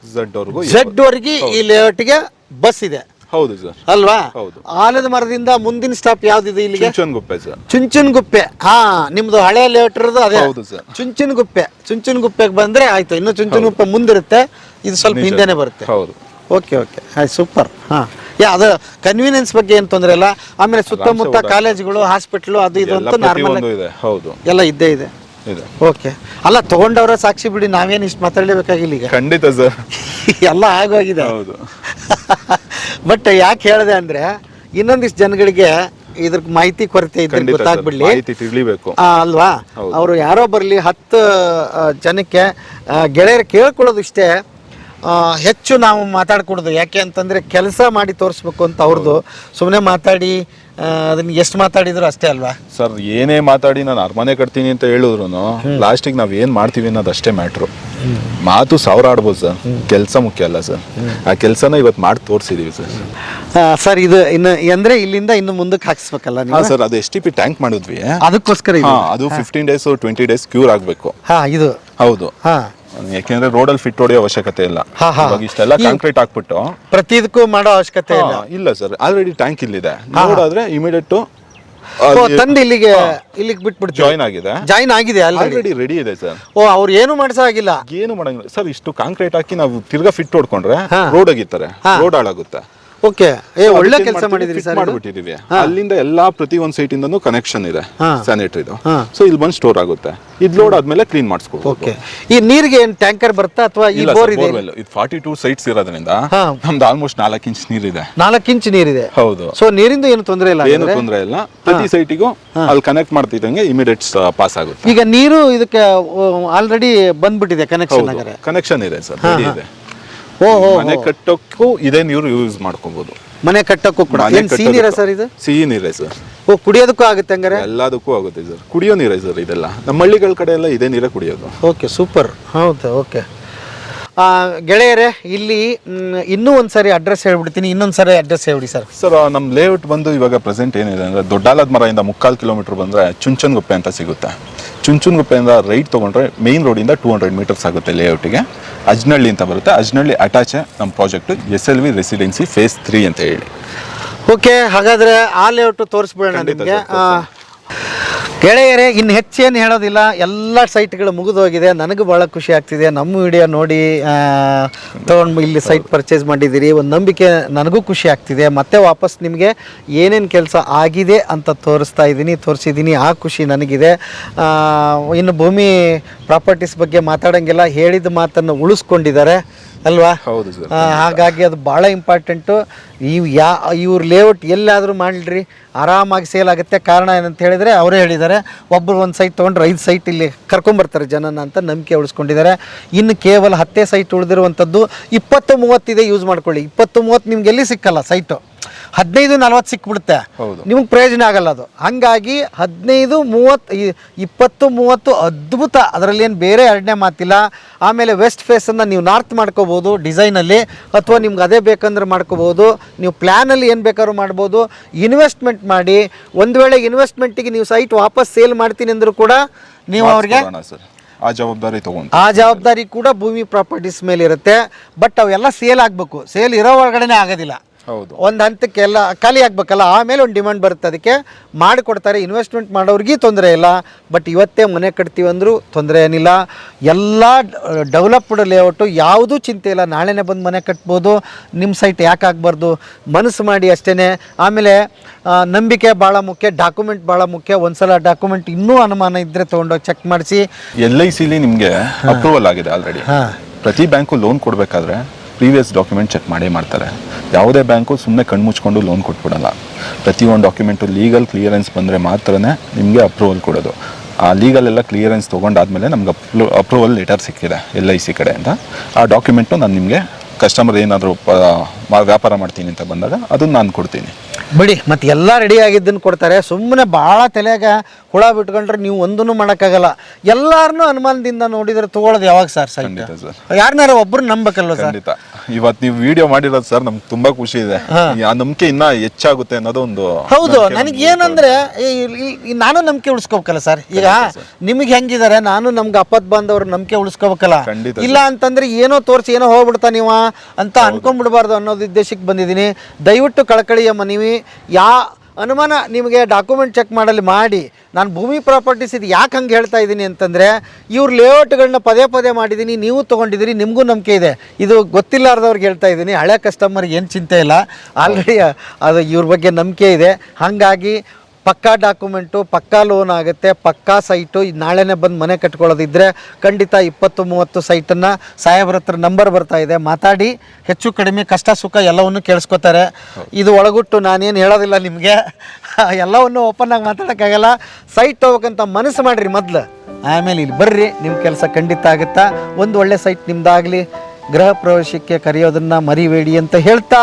ಝಡ್ ವರ್ಗೂ ಝಡ್ ವರೆಗೆ ಈ ಲೇಔಟ್ಗೆ ಬಸ್ ಇದೆ. ಹೌದು ಸರ್. ಅಲ್ವಾ? ಹೌದು. ಆಲದ ಮರದಿಂದ ಮುಂದಿನ ಸ್ಟಾಪ್ ಯಾವ್ದಿದೆ ಇಲ್ಲಿಗೆ? ಚುಂಚನಗುಪ್ಪೆ ಸರ್. ಚುಂಚನಗುಪ್ಪೆ. ಹಾ ನಿಮ್ದು ಹಳೆ ಲೇಔಟ್ ಇರೋದು ಅದೇ. ಹೌದು ಸರ್. ಚುಂಚನಗುಪ್ಪೆ. ಚುಂಚನಗುಪ್ಪೆಗೆ ಬಂದ್ರೆ ಆಯ್ತು ಇನ್ನು ಚುಂಚನಗುಪ್ಪೆ ಮುಂದಿರುತ್ತೆ ಇದು ಸ್ವಲ್ಪ. ಹಿಂದೆನೆ ಬರುತ್ತೆ. ಹೌದು. ಓಕೆ ಓಕೆ ಆಯ್ತು ಸೂಪರ್ ಹಾ. ಯಾ ಅದು ಕನ್ವೀನಿಯನ್ಸ್ ಬಗ್ಗೆ ಏನು ತೊಂದರೆ ಇಲ್ಲ. ಆಮೇಲೆ ಸುತ್ತಮುತ್ತ ಕಾಲೇಜುಗಳು ಹಾಸ್ಪಿಟ್ಲು ಅದು ಇದು ಅಂತ ನಾರ್ಮಲ್ ಇದೆ. ಹೌದು. ಎಲ್ಲ ಇದ್ದೇ ಇದೆ. ಇದೆ. ಓಕೆ ಅಲ್ಲ ತಗೊಂಡವರ ಸಾಕ್ಷಿ ಬಿಡಿ ನಾವೇನು ಇಷ್ಟು ಮಾತಾಡಲೇಬೇಕಾಗಿಲ್ಲ ಈಗ. ಖಂಡಿತ ಸರ್. ಎಲ್ಲ ಆಗೋಗಿದೆ. ಹೌದು. ಬಟ್ ಯಾಕೆ ಹೇಳಿದೆ ಅಂದ್ರೆ ಇನ್ನೊಂದಿಷ್ಟು ಜನಗಳಿಗೆ ಇದ್ರ ಮಾಹಿತಿ ಕೊರತೆ ಇದ್ರೆ ಖಂಡಿತ. ಗೊತ್ತಾಗ್ಬಿಡ್ಲಿ. ಮಾಹಿತಿ ತಿಳಿಬೇಕು. ಆ, ಅಲ್ವಾ? ಅವರು ಯಾರೋ ಬರಲಿ ಹತ್ತು ಆ, ಜನಕ್ಕೆ ಆ, ಗೆಳೆಯರು ಕೇಳ್ಕೊಳ್ಳೋದು ಇಷ್ಟೇ. ಆ, ಹೆಚ್ಚು ನಾವು ಮಾತಾಡ್ಕೊಡೋದು. ಯಾಕೆ ಅಂತಂದ್ರೆ ಕೆಲಸ ಮಾಡಿ ತೋರಿಸ್ಬೇಕು ಅಂತ ಅವ್ರದ್ದು ಸುಮ್ಮನೆ ಮಾತಾಡಿ ಅದನ್ನ ಎಷ್ಟು ಮಾತಾಡಿದ್ರು ಅಷ್ಟೇ ಅಲ್ವಾ? ಸರ್ ಏನೇ ಮಾತಾಡಿ ನಾನು ಅರಮನೆ ಕಟ್ತೀನಿ ಅಂತ ಹೇಳಿದ್ರು ಲಾಸ್ಟಿಗೆ ನಾವು ಏನು ಮಾಡ್ತೀವಿ ಅನ್ನೋದು ಅಷ್ಟೇ ಮ್ಯಾಟ್ರು. ಮಾತು ಸಾವಿರ ಆಡ್ಬೋದು ಸರ್ ಕೆಲಸ ಮುಖ್ಯ ಅಲ್ಲ ಸರ್. ಆ ಕೆಲಸನ ಇವತ್ತು ಮಾಡಿ ತೋರಿಸಿದೀವಿ ಸರ್. ಸರ್ ಇದು ಇನ್ನು ಅಂದ್ರೆ ಇಲ್ಲಿಂದ ಇನ್ನು ಮುಂದಕ್ಕೆ ಹಾಕಿಸ್ಬೇಕಲ್ಲ ಹಾ ನೀವು ಸರ್ ಅದು ಎಸ್ ಟಿ ಪಿ ಟ್ಯಾಂಕ್ ಮಾಡಿದ್ವಿ. ಅದಕ್ಕೋಸ್ಕರ ಇದು? ಹಾ. ಅದು fifteen days twenty days cure ಆಗ್ಬೇಕು. ಹಾ ಇದು? ಹೌದು. ಹಾ. ಯಾಕೆಂದ್ರೆ ರೋಡಲ್ಲಿ ಫಿಟ್ ಹೊಡೆಯೋ ಅವಶ್ಯಕತೆ ಇಲ್ಲ. ಹಾ, ಹಾ. ಇವಾಗ ಇಷ್ಟೆಲ್ಲ ಕಾಂಕ್ರೀಟ್ ಹಾಕ್ಬಿಟ್ಟು ಪ್ರತಿದಕ್ಕೂ ಮಾಡೋ ಅವಶ್ಯಕತೆ ಇಲ್ಲ ಹಾ, ಇಲ್ಲ. ಸರ್ ಆಲ್ರೆಡಿ ಟ್ಯಾಂಕ್ ಇಲ್ಲಿದೆ. ನೋಡಾದ್ರೆ ಇಮಿಡಿಯೇಟ್ ಓ ತಂದು ಇಲ್ಲಿಗೆ ಇಲ್ಲಿಗೆ ಬಿಟ್ಬಿಡ್ತೀವಿ. ಜಾಯಿನ್ ಆಗಿದೆ. ಜಾಯಿನ್ ಆಗಿದೆ ಆಲ್ರೆಡಿ ಆಲ್ರೆಡಿ ರೆಡಿ ಇದೆ ಸರ್. ಓ ಅವ್ರು ಏನು ಮಾಡ್ಸೋ ಆಗಿಲ್ಲ ಏನು ಮಾಡಂಗಿಲ್ಲ. ಸರ್ ಇಷ್ಟು ಕಾಂಕ್ರೀಟ್ ಹಾಕಿ ನಾವು ತಿರ್ಗಾ ಫಿಟ್ ಹೊಡ್ಕೊಂಡ್ರೆ ರೋಡ್ ಆಗಿತ್ತಾರೆ ರೋಡ್ ಹಾಳಾಗುತ್ತೆ. ಓಕೆ ಏ ಒಳ್ಳೆ ಕೆಲಸ ಮಾಡಿದ್ರಿ ಸರ್ ಮಾಡ್ಬಿಟ್ಟಿದೀವಿ ಅಲ್ಲಿಂದ ಎಲ್ಲಾ ಪ್ರತಿ ಒಂದ್ ಸೈಟ್ ಇಂದನು ಕನೆಕ್ಷನ್ ಇದೆ. ಸ್ಯಾನಿಟರಿ ಸ್ಯಾನಿಟರಿದು. ಸೊ ಇಲ್ಲಿ ಬಂದು ಸ್ಟೋರ್ ಆಗುತ್ತೆ. ಇದ್ ಲೋಡ್ ಆದ್ಮೇಲೆ ಕ್ಲೀನ್ ಮಾಡಿಸ್ಕೊಬೋದು. ಓಕೆ ಈ ನೀರಿಗೆ ಏನ್ ಟ್ಯಾಂಕರ್ ಬರ್ತಾ ಅಥವಾ ಈ ಬೋರ್ ಇದೆ? ಬೋರ್ವೆಲ್ ಇದು ಫಾರ್ಟಿ ಟೂ ಸೈಟ್ಸ್ ಇರೋದ್ರಿಂದ ನಮ್ದು ಆಲ್ಮೋಸ್ಟ್ ನಾಲ್ಕು ಇಂಚ್ ನೀರಿದೆ. ನಾಲ್ಕು ಇಂಚ್ ನೀರಿದೆ. ಹೌದು. ಸೊ ನೀರಿಂದ ಏನು ತೊಂದರೆ ಇಲ್ಲ ಏನು ತೊಂದರೆ ಇಲ್ಲ. ಪ್ರತಿ ಸೈಟಿಗೂ ಅಲ್ಲಿ ಕನೆಕ್ಟ್ ಮಾಡ್ತಿದ್ದಂಗೆ ಇಮಿಡಿಯೇಟ್ ಪಾಸ್ ಆಗುತ್ತೆ. ಈಗ ನೀರು ಇದಕ್ಕೆ ಆಲ್ರೆಡಿ ಬಂದ್ಬಿಟ್ಟಿದೆ ಕನೆಕ್ಷನ್ ಆಗರೆ ಕನೆಕ್ಷನ್ ಇದೆ ಸರ್ ಇದೆ. ಮನೆ ಕಟ್ಟೋಕ್ಕೂ ಇದೇ ನೀರು ಯೂಸ್ ಮಾಡ್ಕೋಬಹುದು ಮನೆ ಕಟ್ಟಕ್ಕೂ ಕೂಡ. ಮನೆ ಏನ್ ಸಿಹಿ ನೀರ ಸರ್ ಇದು? ಸಿಹಿ ನೀರೇ ಸರ್. ಓ ಕುಡಿಯೋದಕ್ಕೂ ಆಗುತ್ತೆ ಹಂಗಾರೆ? ಎಲ್ಲದಕ್ಕೂ ಆಗುತ್ತೆ ಸರ್. ಕುಡಿಯೋ ನೀರೇ ಸರ್ ಇದೆಲ್ಲ. ನಮ್ಮ ಹಳ್ಳಿಗಳ ಕಡೆ ಎಲ್ಲ ಇದೇ ನೀರೇ ಕುಡಿಯೋದು. Okay super. ಹೌದಾ ಓಕೆ. ಗೆಳೆಯರೇ ಇಲ್ಲಿ ಇನ್ನೂ ಒಂದು ಒಂದ್ಸರಿ ಅಡ್ರೆಸ್ ಹೇಳ್ಬಿಡ್ತೀನಿ. ಇನ್ನೊಂದ್ಸರಿ ಅಡ್ರೆಸ್ ಹೇಳ್ಬಿಡಿ ಸರ್ ಸರ್ ನಮ್ಮ ಲೇಔಟ್ ಬಂದು ಇವಾಗ ಪ್ರೆಸೆಂಟ್ ಏನಿದೆ ಅಂದರೆ ದೊಡ್ಡಾಲದ ಮರದಿಂದ ಮುಕ್ಕಾಲು ಕಿಲೋಮೀಟರ್ ಬಂದರೆ ಚುಂಚನಗುಪ್ಪೆ ಅಂತ ಸಿಗುತ್ತೆ. ಚುಂಚನಗುಪ್ಪೆಯಿಂದ ರೈಟ್ ತೊಗೊಂಡ್ರೆ ಮೇನ್ ರೋಡಿಂದ ಟೂ ಹಂಡ್ರೆಡ್ ಮೀಟರ್ಸ್ ಆಗುತ್ತೆ ಲೇಔಟಿಗೆ ಅಜ್ನಳ್ಳಿ ಅಂತ ಬರುತ್ತೆ. ಅಜ್ನಳ್ಳಿ ಅಟ್ಯಾಚೆ ನಮ್ಮ project S L V residency phase three ಅಂತ ಹೇಳಿ. ಓಕೆ ಹಾಗಾದರೆ ಆ ಲೇಔಟ್ ತೋರಿಸ್ಬಿಡೋಣ ನಿಮಗೆ. ಸರ್, ಗೆಳೆಯರೇ ಇನ್ನು ಹೆಚ್ಚೇನು ಹೇಳೋದಿಲ್ಲ. ಎಲ್ಲ ಸೈಟ್ಗಳು ಮುಗಿದೋಗಿದೆ ನನಗೂ ಭಾಳ ಖುಷಿ ಆಗ್ತಿದೆ. ನಮ್ಮ ವಿಡಿಯೋ ನೋಡಿ ತೊಗೊಂಡು ಇಲ್ಲಿ ಸೈಟ್ ಪರ್ಚೇಸ್ ಮಾಡಿದ್ದೀರಿ. ಒಂದು ನಂಬಿಕೆ ನನಗೂ ಖುಷಿ ಆಗ್ತಿದೆ. ಮತ್ತೆ ವಾಪಸ್ ನಿಮಗೆ ಏನೇನು ಕೆಲಸ ಆಗಿದೆ ಅಂತ ತೋರಿಸ್ತಾ ಇದ್ದೀನಿ ತೋರಿಸಿದ್ದೀನಿ. ಆ ಖುಷಿ ನನಗಿದೆ. ಇನ್ನು ಭೂಮಿ ಪ್ರಾಪರ್ಟೀಸ್ ಬಗ್ಗೆ ಮಾತಾಡೋಂಗಿಲ್ಲ. ಹೇಳಿದ ಮಾತನ್ನು ಉಳಿಸ್ಕೊಂಡಿದ್ದಾರೆ. ಅಲ್ವಾ? ಹೌದು ಸರ್. ಹಾಗಾಗಿ ಅದು ಭಾಳ ಇಂಪಾರ್ಟೆಂಟು ಇವು ಯಾ ಇವ್ರ ಲೇಔಟ್ ಎಲ್ಲಾದರೂ ಮಾಡಲ್ರಿ ಆರಾಮಾಗಿ ಸೇಲ್ ಆಗುತ್ತೆ. ಕಾರಣ ಏನಂತ ಹೇಳಿದರೆ ಅವರೇ ಹೇಳಿದ್ದಾರೆ ಒಬ್ಬರು ಒಂದು ಸೈಟ್ ತೊಗೊಂಡ್ರೆ ಐದು ಸೈಟ್ ಇಲ್ಲಿ ಕರ್ಕೊಂಬರ್ತಾರೆ ಜನನ ಅಂತ ನಂಬಿಕೆ ಉಳಿಸ್ಕೊಂಡಿದ್ದಾರೆ. ಇನ್ನು ಕೇವಲ ಹತ್ತೇ ಸೈಟ್ ಉಳಿದಿರುವಂಥದ್ದು ಇಪ್ಪತ್ತು ಮೂವತ್ತಿದೆ ಯೂಸ್ ಮಾಡ್ಕೊಳ್ಳಿ. ಇಪ್ಪತ್ತು ಮೂವತ್ತು ನಿಮ್ಗೆ ಎಲ್ಲಿ ಸಿಕ್ಕಲ್ಲ ಸೈಟು ಹದಿನೈದು ನಲ್ವತ್ತು ಸಿಕ್ಬಿಡುತ್ತೆ. ಹೌದು. ನಿಮಗೆ ಪ್ರಯೋಜನ ಆಗಲ್ಲ ಅದು. ಹಾಗಾಗಿ ಹದಿನೈದು ಮೂವತ್ತು ಇಪ್ಪತ್ತು ಮೂವತ್ತು ಅದ್ಭುತ ಅದರಲ್ಲಿ ಏನು ಬೇರೆ ಎರಡನೇ ಮಾತಿಲ್ಲ. ಆಮೇಲೆ ವೆಸ್ಟ್ ಫೇಸನ್ನು ನೀವು ನಾರ್ತ್ ಮಾಡ್ಕೋಬೋದು ಡಿಸೈನಲ್ಲಿ ಅಥವಾ ನಿಮ್ಗೆ ಅದೇ ಬೇಕಂದ್ರೆ ಮಾಡ್ಕೋಬೋದು. ನೀವು ಪ್ಲ್ಯಾನಲ್ಲಿ ಏನು ಬೇಕಾದ್ರೂ ಮಾಡ್ಬೋದು. ಇನ್ವೆಸ್ಟ್ಮೆಂಟ್ ಮಾಡಿ ಒಂದು ವೇಳೆ ಇನ್ವೆಸ್ಟ್ಮೆಂಟಿಗೆ ನೀವು ಸೈಟ್ ವಾಪಸ್ ಸೇಲ್ ಮಾಡ್ತೀನಿ ಅಂದರೂ ಕೂಡ ನೀವು ಅವ್ರಿಗೆ ಆ ಜವಾಬ್ದಾರಿ ತಗೊಂಡು. ಆ ಜವಾಬ್ದಾರಿ ಕೂಡ ಭೂಮಿ ಪ್ರಾಪರ್ಟೀಸ್ ಮೇಲೆ ಇರುತ್ತೆ ಬಟ್ ಅವೆಲ್ಲ ಸೇಲ್ ಆಗಬೇಕು. ಸೇಲ್ ಇರೋ ಒಳಗಡೆನೇ ಆಗೋದಿಲ್ಲ. ಒಂದು ಹಂತಕ್ಕೆಲ್ಲ ಖಾಲಿ ಆಗ್ಬೇಕಲ್ಲ ಆಮೇಲೆ ಒಂದು ಡಿಮ್ಯಾಂಡ್ ಬರುತ್ತೆ. ಅದಕ್ಕೆ ಮಾಡಿಕೊಡ್ತಾರೆ ಇನ್ವೆಸ್ಟ್ಮೆಂಟ್ ಮಾಡೋರಿಗೆ ತೊಂದರೆ ಇಲ್ಲ. ಬಟ್ ಇವತ್ತೇ ಮನೆ ಕಟ್ತೀವಿ ಅಂದರೂ ತೊಂದರೆ ಏನಿಲ್ಲ. ಎಲ್ಲ ಡೆವಲಪ್ಡ್ ಲೇಔಟು ಯಾವುದೂ ಚಿಂತೆ ಇಲ್ಲ. ನಾಳೆನೇ ಬಂದು ಮನೆ ಕಟ್ಬೋದು. ನಿಮ್ಮ ಸೈಟ್ ಯಾಕೆ ಆಗಬಾರ್ದು? ಮನಸ್ಸು ಮಾಡಿ ಅಷ್ಟೇ ಆಮೇಲೆ ನಂಬಿಕೆ ಭಾಳ ಮುಖ್ಯ ಡಾಕ್ಯುಮೆಂಟ್ ಭಾಳ ಮುಖ್ಯ. ಒಂದ್ಸಲ ಡಾಕ್ಯುಮೆಂಟ್ ಇನ್ನೂ ಅನುಮಾನ ಇದ್ದರೆ ತೊಗೊಂಡೋಗಿ ಚೆಕ್ ಮಾಡಿಸಿ. ಎಲ್ ಐ ಸಿಲಿ ನಿಮಗೆ ಅಪ್ರೂವಲ್ ಆಗಿದೆ ಆಲ್ರೆಡಿ ಹಾಂ. ಪ್ರತಿ ಬ್ಯಾಂಕು ಲೋನ್ ಕೊಡಬೇಕಾದ್ರೆ ಪ್ರೀವಿಯಸ್ ಡಾಕ್ಯುಮೆಂಟ್ ಚೆಕ್ ಮಾಡೇ ಮಾಡ್ತಾರೆ. ಯಾವುದೇ ಬ್ಯಾಂಕು ಸುಮ್ಮನೆ ಕಣ್ಮುಚ್ಕೊಂಡು ಲೋನ್ ಕೊಟ್ಬಿಡಲ್ಲ. ಪ್ರತಿಯೊಂದು ಡಾಕ್ಯುಮೆಂಟು ಲೀಗಲ್ ಕ್ಲಿಯರೆನ್ಸ್ ಬಂದರೆ ಮಾತ್ರನೇ ನಿಮಗೆ ಅಪ್ರೂವಲ್ ಕೊಡೋದು. ಆ ಲೀಗಲ್ ಎಲ್ಲ ಕ್ಲಿಯರೆನ್ಸ್ ತೊಗೊಂಡಾದ್ಮೇಲೆ ನಮ್ಗೆ ಅಪ್ರೂವಲ್ ಲೆಟರ್ ಸಿಕ್ಕಿದೆ ಎಲ್ ಐ ಸಿ ಕಡೆಯಿಂದ ಆ ಡಾಕ್ಯುಮೆಂಟು ನಾನು ನಿಮಗೆ ಕಸ್ಟಮರ್ ಏನಾದರೂ ವ್ಯಾಪಾರ ಮಾಡ್ತೀನಿ ಅಂತ ಬಂದಾಗ ಅದನ್ನು ನಾನು ಕೊಡ್ತೀನಿ. ಬಿಡಿ ಮತ್ತೆ ಎಲ್ಲ ರೆಡಿ ಆಗಿದ್ದನ್ನು ಕೊಡ್ತಾರೆ. ಸುಮ್ಮನೆ ಭಾಳ ತಲೆಯಾಗ ಹುಳ ಬಿಟ್ಕೊಂಡ್ರೆ ನೀವು ಒಂದನ್ನು ಮಾಡೋಕ್ಕಾಗಲ್ಲ. ಎಲ್ಲಾರನ್ನೂ ಅನುಮಾನದಿಂದ ನೋಡಿದ್ರೆ ತಗೊಳ್ಳೋದು ಯಾವಾಗ ಸರ್ ಸೈಟ್ ಖಂಡಿತ ಸರ್ ಯಾರನ್ನಾರ ಒಬ್ಬರು ನಂಬಕಲ್ವಾ ಸರ್ ಖಂಡಿತ. ಇವತ್ತು ನೀವು ವಿಡಿಯೋ ಮಾಡಿರೋದು ಸರ್ ನಮ್ಗೆ ತುಂಬಾ ಖುಷಿ ಇದೆ. ಆ ನಂಬಿಕೆ ಇನ್ನ ಹೆಚ್ಚಾಗುತ್ತೆ ಅನ್ನೋದು ಒಂದು ಹೌದು ನನಗೆ ಏನಂದ್ರೆ ನಾನು ನಂಬಿಕೆ ಉಳಿಸ್ಕೋಬೇಕಲ್ಲ ಸರ್ ಈಗ ನಿಮಗೆ ಹೆಂಗಿದ್ದಾರೆ ನಾನು ನಮ್ಗೆ ಅಪ್ಪತ್ ಬಂದವ್ರು ನಂಬಿಕೆ ಉಳಿಸ್ಕೋಬೇಕಲ್ಲ. ಖಂಡಿತ ಇಲ್ಲ ಅಂತಂದ್ರೆ ಏನೋ ತೋರಿಸಿ ಏನೋ ಹೋಗ್ಬಿಡ್ತಾ ನೀವ? ಅಂತ ಅನ್ಕೊಂಡ್ಬಿಡ್ಬಾರ್ದು ಅನ್ನೋದು ಉದ್ದೇಶಕ್ಕೆ ಬಂದಿದ್ದೀನಿ. ದಯವಿಟ್ಟು ಕಳಕಳಿಯ ಮನವಿ, ಯಾ ಅನುಮಾನ ನಿಮಗೆ ಡಾಕ್ಯುಮೆಂಟ್ ಚೆಕ್ ಮಾಡಲಿ ಮಾಡಿ. ನಾನು ಭೂಮಿ ಪ್ರಾಪರ್ಟೀಸ್ ಇದು ಯಾಕೆ ಹಂಗೆ ಹೇಳ್ತಾ ಇದ್ದೀನಿ ಅಂತಂದರೆ, ಇವ್ರ ಲೇಔಟ್ಗಳನ್ನ ಪದೇ ಪದೇ ಮಾಡಿದ್ದೀನಿ, ನೀವು ತೊಗೊಂಡಿದ್ದೀರಿ, ನಿಮಗೂ ನಂಬಿಕೆ ಇದೆ. ಇದು ಗೊತ್ತಿಲ್ಲಾರ್ದವ್ರಿಗೆ ಹೇಳ್ತಾ ಇದ್ದೀನಿ. ಹಳೆ ಕಸ್ಟಮರ್ಗೆ ಏನು ಚಿಂತೆ ಇಲ್ಲ. ಆಲ್ರೆಡಿ ಅದು ಇವ್ರ ಬಗ್ಗೆ ನಂಬಿಕೆ ಇದೆ. ಹಾಗಾಗಿ ಪಕ್ಕಾ ಡಾಕ್ಯುಮೆಂಟು, ಪಕ್ಕಾ ಲೋನ್ ಆಗುತ್ತೆ, ಪಕ್ಕಾ ಸೈಟು ನಾಳೆನೇ ಬಂದು ಮನೆ ಕಟ್ಕೊಳ್ಳೋದಿದ್ರೆ ಖಂಡಿತ ಇಪ್ಪತ್ತು ಮೂವತ್ತು ಸೈಟನ್ನು ಸಾಹೇಬ್ರ ಹತ್ರ ನಂಬರ್ ಬರ್ತಾ ಇದೆ. ಮಾತಾಡಿ, ಹೆಚ್ಚು ಕಡಿಮೆ ಕಷ್ಟ ಸುಖ ಎಲ್ಲವನ್ನು ಕೇಳಿಸ್ಕೊತಾರೆ. ಇದು ಒಳಗುಟ್ಟು ನಾನೇನು ಹೇಳೋದಿಲ್ಲ ನಿಮಗೆ. ಎಲ್ಲವನ್ನು ಓಪನ್ ಆಗಿ ಮಾತಾಡೋಕ್ಕಾಗಲ್ಲ. ಸೈಟ್ ಹೋಗ್ಬೇಕಂತ ಮನಸ್ಸು ಮಾಡಿರಿ ಮೊದಲು. ಆಮೇಲೆ ಇಲ್ಲಿ ಬರ್ರಿ ನಿಮ್ಮ ಕೆಲಸ ಖಂಡಿತ ಆಗುತ್ತಾ? ಒಂದು ಒಳ್ಳೆ ಸೈಟ್ ನಿಮ್ದಾಗಲಿ. ಗೃಹ ಪ್ರವೇಶಕ್ಕೆ ಕರೆಯೋದನ್ನು ಮರಿಬೇಡಿ ಅಂತ ಹೇಳ್ತಾ